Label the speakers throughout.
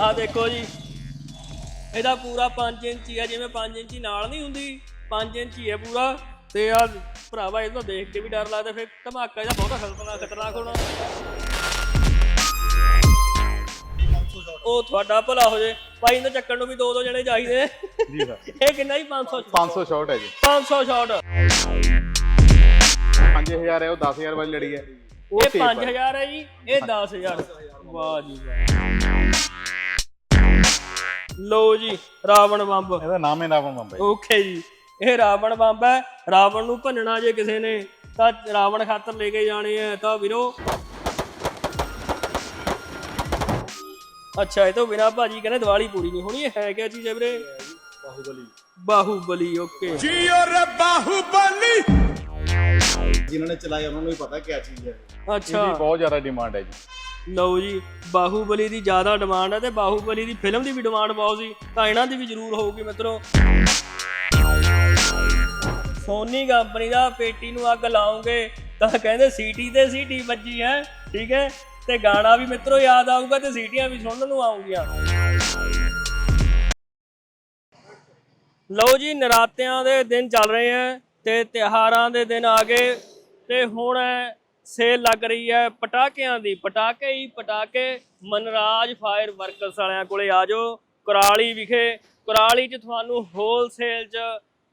Speaker 1: ਆ ਦੇਖੋ ਜੀ। ਇਹਦਾ ਪੂਰਾ 5 ਇੰਚੀ ਹੈ ਜਿਵੇਂ 5 ਇੰਚੀ ਨਾਲ ਨਹੀਂ ਹੁੰਦੀ 5 ਇੰਚੀ ਹੈ ਪੂਰਾ। ਤੇ ਆ ਭਰਾਵਾ ਇਹ ਤਾਂ ਦੇਖ ਕੇ ਵੀ ਡਰ ਲੱਗਦਾ ਫਿਰ ਧਮਾਕਾ ਇਹਦਾ ਬਹੁਤਾ ਖਤਰਨਾਕ ਖਤਰਨਾਕ ਹੋਣਾ। ਉਹ ਤੁਹਾਡਾ ਭਲਾ ਹੋ ਜੇ। ਭਾਈ ਇਹਨੂੰ ਚੱਕਣ ਨੂੰ ਵੀ ਦੋ ਦੋ ਜਣੇ ਚਾਹੀਦੇ।
Speaker 2: ਜੀ ਸਰ।
Speaker 1: ਇਹ ਕਿੰਨਾ ਹੀ 500
Speaker 2: 500 ਸ਼ਾਟ ਹੈ ਜੀ।
Speaker 1: 500 ਸ਼ਾਟ
Speaker 2: 5000 ਹੈ ਉਹ 10000 ਵਾਲੀ ਲੜੀ ਹੈ।
Speaker 1: ਇਹ
Speaker 2: safe ਹੈ।
Speaker 1: 5000 ਹੈ ਜੀ ਇਹ 10000 ਵਾਹ ਜੀ ਵਾਹ। ਲਓ ਜੀ ਰਾਵਣ ਬੰਬ।
Speaker 2: ਇਹਦਾ ਨਾਮ ਹੈ ਨਾਮ ਬੰਬਈ
Speaker 1: ਓਕੇ ਜੀ। ਇਹ ਰਾਵਣ ਬੰਬ ਹੈ। ਰਾਵਣ ਨੂੰ ਭੰਨਣਾ ਜੇ ਕਿਸੇ ਨੇ ਤਾਂ ਰਾਵਣ ਖਾਤਰ ਲੈ ਕੇ ਜਾਣੇ ਆ। ਤਾਂ ਵੀਰੋ। ਅੱਛਾ ਇਹ ਤੋਂ ਬਿਨਾ ਭਾਜੀ ਕਹਿੰਦੇ ਦੀਵਾਲੀ ਪੂਰੀ ਨਹੀਂ ਹੋਣੀ। ਇਹ ਹੈ ਕਿਆ ਚੀਜ਼ ਹੈ ਵੀਰੇ? ਬਾਹੂਬਲੀ। ਬਾਹੂਬਲੀ ਓਕੇ।
Speaker 3: ਜਿਨ੍ਹਾਂ ਨੇ ਚਲਾਇਆ ਉਹਨਾਂ ਨੂੰ ਵੀ ਪਤਾ ਕੀ ਚੀਜ਼ ਹੈ।
Speaker 1: ਅੱਛਾ।
Speaker 2: ਇਹਦੀ ਬਹੁਤ ਜ਼ਿਆਦਾ ਡਿਮਾਂਡ ਹੈ ਜੀ।
Speaker 1: ਲਓ ਜੀ, ਬਾਹੂਬਲੀ ਦੀ ਜ਼ਿਆਦਾ ਡਿਮਾਂਡ ਹੈ ਤੇ ਬਾਹੂਬਲੀ ਦੀ ਫਿਲਮ ਦੀ ਵੀ ਡਿਮਾਂਡ ਬਹੁਤ ਸੀ, ਤਾਂ ਇਹਨਾਂ ਦੀ ਵੀ ਜ਼ਰੂਰ ਹੋਊਗੀ ਮਿੱਤਰੋ। ਸੋਨੀ ਕੰਪਨੀ ਦਾ ਪੇਟੀ ਨੂੰ ਅੱਗ ਲਾਉਂਗੇ ਤਾਂ ਕਹਿੰਦੇ ਸੀਟੀ ਤੇ ਸੀਟੀ ਵੱਜੀ ਹੈ, ਠੀਕ ਹੈ? ਤੇ ਗਾਣਾ ਵੀ ਮਿੱਤਰੋ ਯਾਦ ਆਊਗਾ ਤੇ ਸੀਟੀਆਂ ਵੀ ਸੁਣਨ ਨੂੰ ਆਉਂਗੀਆਂ। ਲਓ ਜੀ, ਨਰਾਤਿਆਂ ਦੇ ਦਿਨ ਚੱਲ ਰਹੇ ਹੈ ਤੇ ਤਿਹਾਰਾਂ ਦੇ ਦਿਨ ਆ ਗਏ, ਤੇ ਹੁਣ ਸੇਲ ਲੱਗ ਰਹੀ ਹੈ ਪਟਾਕਿਆਂ ਦੀ, ਪਟਾਕੇ ਹੀ ਪਟਾਕੇ। ਮਨਰਾਜ ਫਾਇਰ ਵਰਕਰਸ ਵਾਲਿਆਂ ਕੋਲੇ ਆ ਜਾਓ। ਕੁਰਾਲੀ ਵਿਖੇ, ਕੁਰਾਲੀ 'ਚ ਤੁਹਾਨੂੰ ਹੋਲਸੇਲ 'ਚ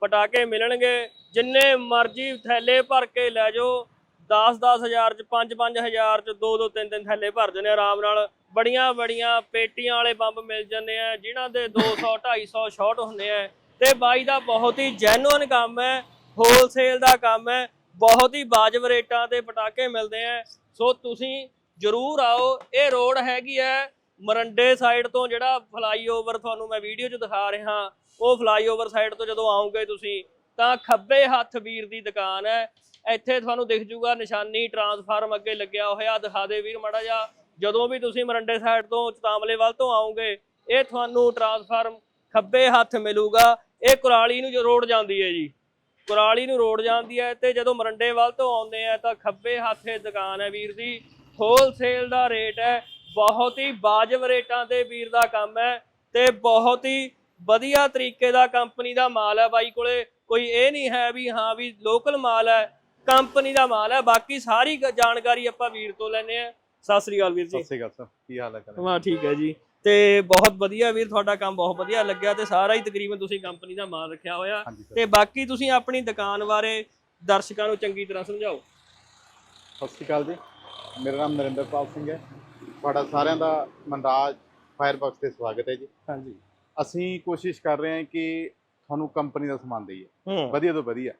Speaker 1: ਪਟਾਕੇ ਮਿਲਣਗੇ। ਜਿੰਨੇ ਮਰਜ਼ੀ ਥੈਲੇ ਭਰ ਕੇ ਲੈ ਜਾਓ। 10-10 ਹਜ਼ਾਰ 'ਚ 5-5 ਹਜ਼ਾਰ 'ਚ 2-2 3-3 ਥੈਲੇ ਭਰ ਜਨੇ ਆਰਾਮ ਨਾਲ। ਬੜੀਆਂ ਬੜੀਆਂ ਪੇਟੀਆਂ ਵਾਲੇ ਬੰਬ ਮਿਲ ਜਾਂਦੇ ਆ, ਜਿਨ੍ਹਾਂ ਦੇ 200 250 ਸ਼ਾਟ ਹੁੰਦੇ ਆ। ਤੇ ਬਾਈ ਦਾ ਬਹੁਤ ਹੀ ਜੈਨੂਅਨ ਕੰਮ ਹੈ ਹੋਲਸੇਲ ਦਾ ਕੰਮ ਹੈ। ਬਹੁਤ ਹੀ ਵਾਜਬ ਰੇਟਾਂ ਤੇ ਪਟਾਕੇ ਮਿਲਦੇ ਆ। ਸੋ ਤੁਸੀਂ ਜਰੂਰ ਆਓ। ਇਹ ਰੋਡ ਹੈਗੀ ਹੈ ਮਰੰਡੇ ਸਾਈਡ ਤੋਂ ਜਿਹੜਾ ਫਲਾਈਓਵਰ ਤੁਹਾਨੂੰ ਮੈਂ ਵੀਡੀਓ 'ਚ ਦਿਖਾ ਰਿਹਾ। ਉਹ ਫਲਾਈਓਵਰ ਸਾਈਡ ਤੋਂ ਜਦੋਂ ਆਓਗੇ ਤੁਸੀਂ, ਤਾਂ ਖੱਬੇ ਹੱਥ ਵੀਰ ਦੀ ਦੁਕਾਨ ਹੈ। ਇੱਥੇ ਤੁਹਾਨੂੰ ਦਿਖ ਜੂਗਾ ਨਿਸ਼ਾਨੀ ਟਰਾਂਸਫਾਰਮ ਅੱਗੇ ਲੱਗਿਆ ਹੋਇਆ। ਦਿਖਾ ਦੇ ਵੀਰ ਮਾੜਾ ਜਿਹਾ। ਜਦੋਂ ਵੀ ਤੁਸੀਂ ਮਰੰਡੇ ਸਾਈਡ ਤੋਂ ਚਤਾਮਲੇ ਵੱਲ ਤੋਂ ਆਓਗੇ, ਇਹ ਤੁਹਾਨੂੰ ਟਰਾਂਸਫਾਰਮ ਖੱਬੇ ਹੱਥ ਮਿਲੂਗਾ। ਇਹ ਕੁਰਾਲੀ ਨੂੰ ਜੋ ਰੋਡ ਜਾਂਦੀ ਹੈ ਜੀ। ਕੁਰਾਲੀ ਨੂੰ ਰੋਡ ਜਾਂਦੀ ਹੈ ਤੇ ਜਦੋਂ ਮਰੰਡੇ ਵੱਲ ਤੋਂ ਆਉਂਦੇ ਆ ਤਾਂ ਖੱਬੇ ਹੱਥੇ ਦੁਕਾਨ ਹੈ ਵੀਰ ਦੀ ਹੋਲਸੇਲ ਦਾ ਰੇਟ ਹੈ ਬਹੁਤ ਹੀ ਵਾਜਬ ਰੇਟਾਂ ਤੇ ਵੀਰ ਦਾ ਕੰਮ ਹੈ ਤੇ ਬਹੁਤ ਹੀ ਵਧੀਆ ਤਰੀਕੇ ਦਾ ਕੰਪਨੀ ਦਾ ਮਾਲ ਹੈ ਬਾਈ ਕੋਲੇ। ਕੋਈ ਇਹ ਨਹੀਂ ਹੈ ਵੀ ਹਾਂ ਵੀ ਲੋਕਲ ਮਾਲ ਹੈ ਕੰਪਨੀ ਦਾ ਮਾਲ ਹੈ ਬਾਕੀ ਸਾਰੀ ਜਾਣਕਾਰੀ ਆਪਾਂ ਵੀਰ ਤੋਂ ਲੈਨੇ ਆ ਸਤਿ ਸ੍ਰੀ ਅਕਾਲ ਵੀਰ ਜੀ।
Speaker 2: ਸਤਿ ਸ਼੍ਰੀ ਅਕਾਲ ਸਰ ਕੀ ਹਾਲ ਹੈ ਕਰ
Speaker 1: ਵਾਹ ਠੀਕ ਹੈ ਜੀ। ਤੇ ਬਹੁਤ ਵਧੀਆ ਵੀਰ ਤੁਹਾਡਾ ਕੰਮ ਬਹੁਤ ਵਧੀਆ ਲੱਗਿਆ ਤੇ ਸਾਰਾ ਹੀ ਤਕਰੀਬਨ ਤੁਸੀਂ ਕੰਪਨੀ ਦਾ ਮਾਲ ਰੱਖਿਆ ਹੋਇਆ। ਤੇ ਬਾਕੀ ਤੁਸੀਂ ਆਪਣੀ ਦੁਕਾਨ ਬਾਰੇ ਦਰਸ਼ਕਾਂ ਨੂੰ ਚੰਗੀ ਤਰ੍ਹਾਂ ਸਮਝਾਓ।
Speaker 2: ਸਤਿ ਸ਼੍ਰੀ ਅਕਾਲ ਜੀ। ਮੇਰਾ ਨਾਮ ਨਰਿੰਦਰਪਾਲ ਸਿੰਘ ਹੈ। ਤੁਹਾਡਾ ਸਾਰਿਆਂ ਦਾ ਮਨਰਾਜ ਫਾਇਰ ਬਾਕਸ ਤੇ ਸਵਾਗਤ ਹੈ ਜੀ।
Speaker 1: ਹਾਂਜੀ।
Speaker 2: ਅਸੀਂ ਕੋਸ਼ਿਸ਼ ਕਰ ਰਹੇ ਹਾਂ ਕਿ ਤੁਹਾਨੂੰ ਕੰਪਨੀ ਦਾ ਸਮਾਨ ਦਈਏ। ਵਧੀਆ ਤੋਂ ਵਧੀਆ।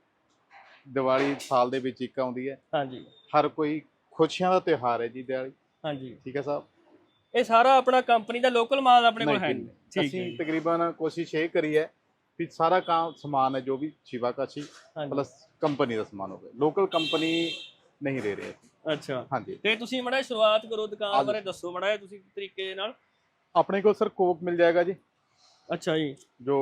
Speaker 2: ਦੀਵਾਲੀ ਸਾਲ ਦੇ ਵਿੱਚ ਇੱਕ ਆਉਂਦੀ ਹੈ।
Speaker 1: ਹਾਂਜੀ।
Speaker 2: ਹਰ ਕੋਈ ਖੁਸ਼ੀਆਂ ਦਾ ਤਿਉਹਾਰ ਹੈ ਜੀ ਦਿਵਾਲੀ।
Speaker 1: ਹਾਂਜੀ।
Speaker 2: ਠੀਕ ਹੈ ਸਾਹਿਬ।
Speaker 1: ਇਹ ਸਾਰਾ ਆਪਣਾ ਕੰਪਨੀ ਦਾ ਲੋਕਲ ਮਾਲ ਆਪਣੇ ਕੋਲ ਹੈ
Speaker 2: ਨਹੀਂ,
Speaker 1: ਠੀਕ ਹੈ
Speaker 2: ਅਸੀਂ। ਤਕਰੀਬਨ ਕੋਸ਼ਿਸ਼ ਇਹ ਕਰੀ ਹੈ ਕਿ ਸਾਰਾ ਕੰਮ ਸਮਾਨ ਹੈ ਜੋ ਵੀ ਸ਼ਿਵਾ ਕਾਸ਼ੀ
Speaker 1: ਹਾਂਜੀ।
Speaker 2: ਪਲੱਸ ਕੰਪਨੀ ਦਾ ਸਮਾਨ ਹੋਵੇ। ਲੋਕਲ ਕੰਪਨੀ ਨਹੀਂ ਦੇ ਰਹੇ। ਅਸੀਂ।
Speaker 1: ਅੱਛਾ।
Speaker 2: ਹਾਂਜੀ।
Speaker 1: ਤੇ ਤੁਸੀਂ ਮੜਾ ਸ਼ੁਰੂਆਤ ਕਰੋ ਦੁਕਾਨ। ਬਾਰੇ ਦੱਸੋ ਮੜਾ ਤੁਸੀਂ ਤਰੀਕੇ ਨਾਲ।
Speaker 2: ਆਪਣੇ ਕੋਲ ਸਰ ਕੋਕ ਮਿਲ ਜਾਏਗਾ ਜੀ।
Speaker 1: ਅੱਛਾ ਜੀ।
Speaker 2: ਜੋ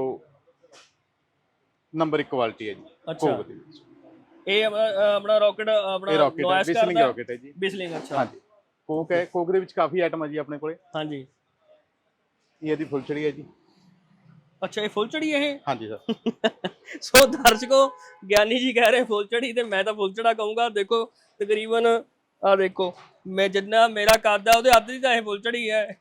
Speaker 2: ਨੰਬਰ 1 ਕੁਆਲਿਟੀ ਹੈ ਜੀ
Speaker 1: ਅੱਛਾ।
Speaker 2: ਕੋਕ ਦੇ
Speaker 1: ਇਹ ਆਪਣਾ ਆਪਣਾ ਰਾਕਟ ਆਪਣਾ
Speaker 2: ਇਹ ਰਾਕਟ ਹੈ
Speaker 1: noise
Speaker 2: ਵਿਸਲਿੰਗ
Speaker 1: ਕਰਦਾ?
Speaker 2: ਰਾਕਟ ਹੈ ਜੀ।
Speaker 1: ਬਿਸਲਿੰਗ ਅੱਛਾ।
Speaker 2: ਹਾਂਜੀ। ਕੋਕ ਹੈ ਕੋਕ ਦੇ ਵਿੱਚ ਕਾਫੀ ਆਈਟਮ ਹੈ ਜੀ ਆਪਣੇ ਕੋਲੇ।
Speaker 1: ਹਾਂਜੀ।
Speaker 2: ਇਹ ਇਹਦੀ ਫੁੱਲਚੜੀ ਹੈ ਜੀ।
Speaker 1: ਅੱਛਾ ਇਹ ਫੁੱਲ ਚੜੀ ਇਹ?
Speaker 2: ਹਾਂਜੀ ਸਰ।
Speaker 1: ਸੋ ਦਰਸ਼ਕੋ ਗਿਆਨੀ ਜੀ ਕਹਿ ਰਹੇ ਫੁੱਲ ਚੜੀ ਤੇ ਮੈਂ ਤਾਂ ਫੁੱਲ ਚੜਾ ਕਹੂੰਗਾ ਦੇਖੋ ਤਕਰੀਬਨ ਆ ਦੇਖੋ ਮੈਂ ਜਿੰਨਾ ਮੇਰਾ ਕੱਦ ਆ ਉਹਦੇ ਅੱਧ ਦੀ ਤਾਂ ਇਹ ਫੁੱਲ ਚੜੀ ਹੈ।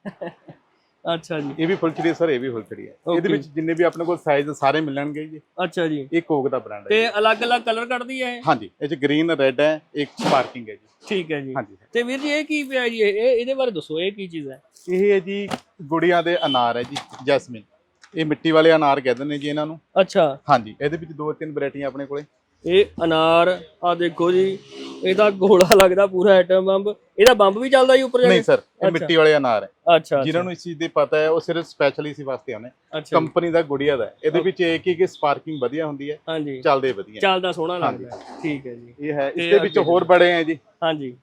Speaker 1: ਅੱਛਾ ਜੀ।
Speaker 2: ਇਹ ਵੀ ਫੁੱਲਚੜੀ ਹੈ ਸਰ ਇਹ ਵੀ ਫੁੱਲਚੜੀ ਹੈ ਇਹਦੇ. ਵਿੱਚ ਜਿੰਨੇ ਵੀ ਆਪਣੇ ਕੋਲ ਸਾਈਜ਼ ਸਾਰੇ ਮਿਲਣਗੇ ਜੀ।
Speaker 1: ਅੱਛਾ ਜੀ।
Speaker 2: ਇਹ ਕੋਕ ਦਾ ਬ੍ਰਾਂਡ ਹੈ
Speaker 1: ਤੇ ਅਲੱਗ-ਅਲੱਗ ਕਲਰ ਕੱਢਦੀ ਹੈ
Speaker 2: ਹਾਂਜੀ ਇਹ ਚ ਗ੍ਰੀਨ ਰੈੱਡ ਹੈ ਇੱਕ ਸਪਾਰਕਿੰਗ ਹੈ ਜੀ।
Speaker 1: ਠੀਕ ਹੈ ਜੀ। ਤੇ ਵੀਰ ਜੀ ਇਹ ਕੀ ਪਿਆ ਜੀ? ਇਹ- ਇਹਦੇ ਬਾਰੇ ਦੱਸੋ ਇਹ ਕੀ ਚੀਜ਼ ਹੈ?
Speaker 2: ਇਹ ਹੈ ਜੀ ਗੁੜੀਆਂ ਦੇ ਅਨਾਰ ਹੈ ਜੀ ਜੈਸਮਿਨ। ਇਹ ਮਿੱਟੀ ਵਾਲੇ ਅਨਾਰ ਕਹਿੰਦੇ ਨੇ ਜੀ ਇਹਨਾਂ ਨੂੰ।
Speaker 1: ਅੱਛਾ।
Speaker 2: ਹਾਂਜੀ ਇਹਦੇ ਵਿੱਚ ਦੋ ਤਿੰਨ ਵੈਰਾਈਟੀਆਂ ਆਪਣੇ ਕੋਲੇ।
Speaker 1: ਇਹ ਅਨਾਰ ਆ ਦੇਖੋ ਜੀ ਇਹਦਾ ਗੋਲਾ ਲੱਗਦਾ ਪੂਰਾ ਐਟਮ ਬੰਬ। ਇਹਦਾ ਬੰਬ ਵੀ ਚੱਲਦਾ ਜੀ ਉੱਪਰ ਜਾ
Speaker 2: ਨਹੀਂ
Speaker 1: ਕੇ
Speaker 2: ਸਰ ਇਹ। ਮਿੱਟੀ ਵਾਲੇ ਅਨਾਰ ਹੈ।
Speaker 1: ਅੱਛਾ
Speaker 2: ਜਿਨ੍ਹਾਂ ਨੂੰ ਇਸ ਚੀਜ਼ ਦੀ ਪਤਾ ਹੈ ਉਹ ਸਿਰਫ ਸਪੈਸ਼ਲੀ ਇਸ ਵਾਸਤੇ ਆਉਣੇ
Speaker 1: ਅੱਛਾ ਜੀ,
Speaker 2: ਕੰਪਨੀ ਦਾ ਗੁੜੀਆ ਦਾ ਹੈ। ਇਹਦੇ ਵਿੱਚ ਇੱਕ ਇੱਕ ਸਪਾਰਕਿੰਗ ਵਧੀਆ ਹੁੰਦੀ ਹੈ
Speaker 1: ਹਾਂਜੀ।
Speaker 2: ਚੱਲਦੇ ਵਧੀਆ।
Speaker 1: ਚੱਲਦਾ ਸੋਹਣਾ ਲੱਗਦਾ। ਠੀਕ ਹੈ ਜੀ।
Speaker 2: ਇਹ ਹੈ ਇਸ ਦੇ ਵਿੱਚ ਹੋਰ ਬੜੇ ਹੈ ਜੀ।
Speaker 1: ਹਾਂਜੀ।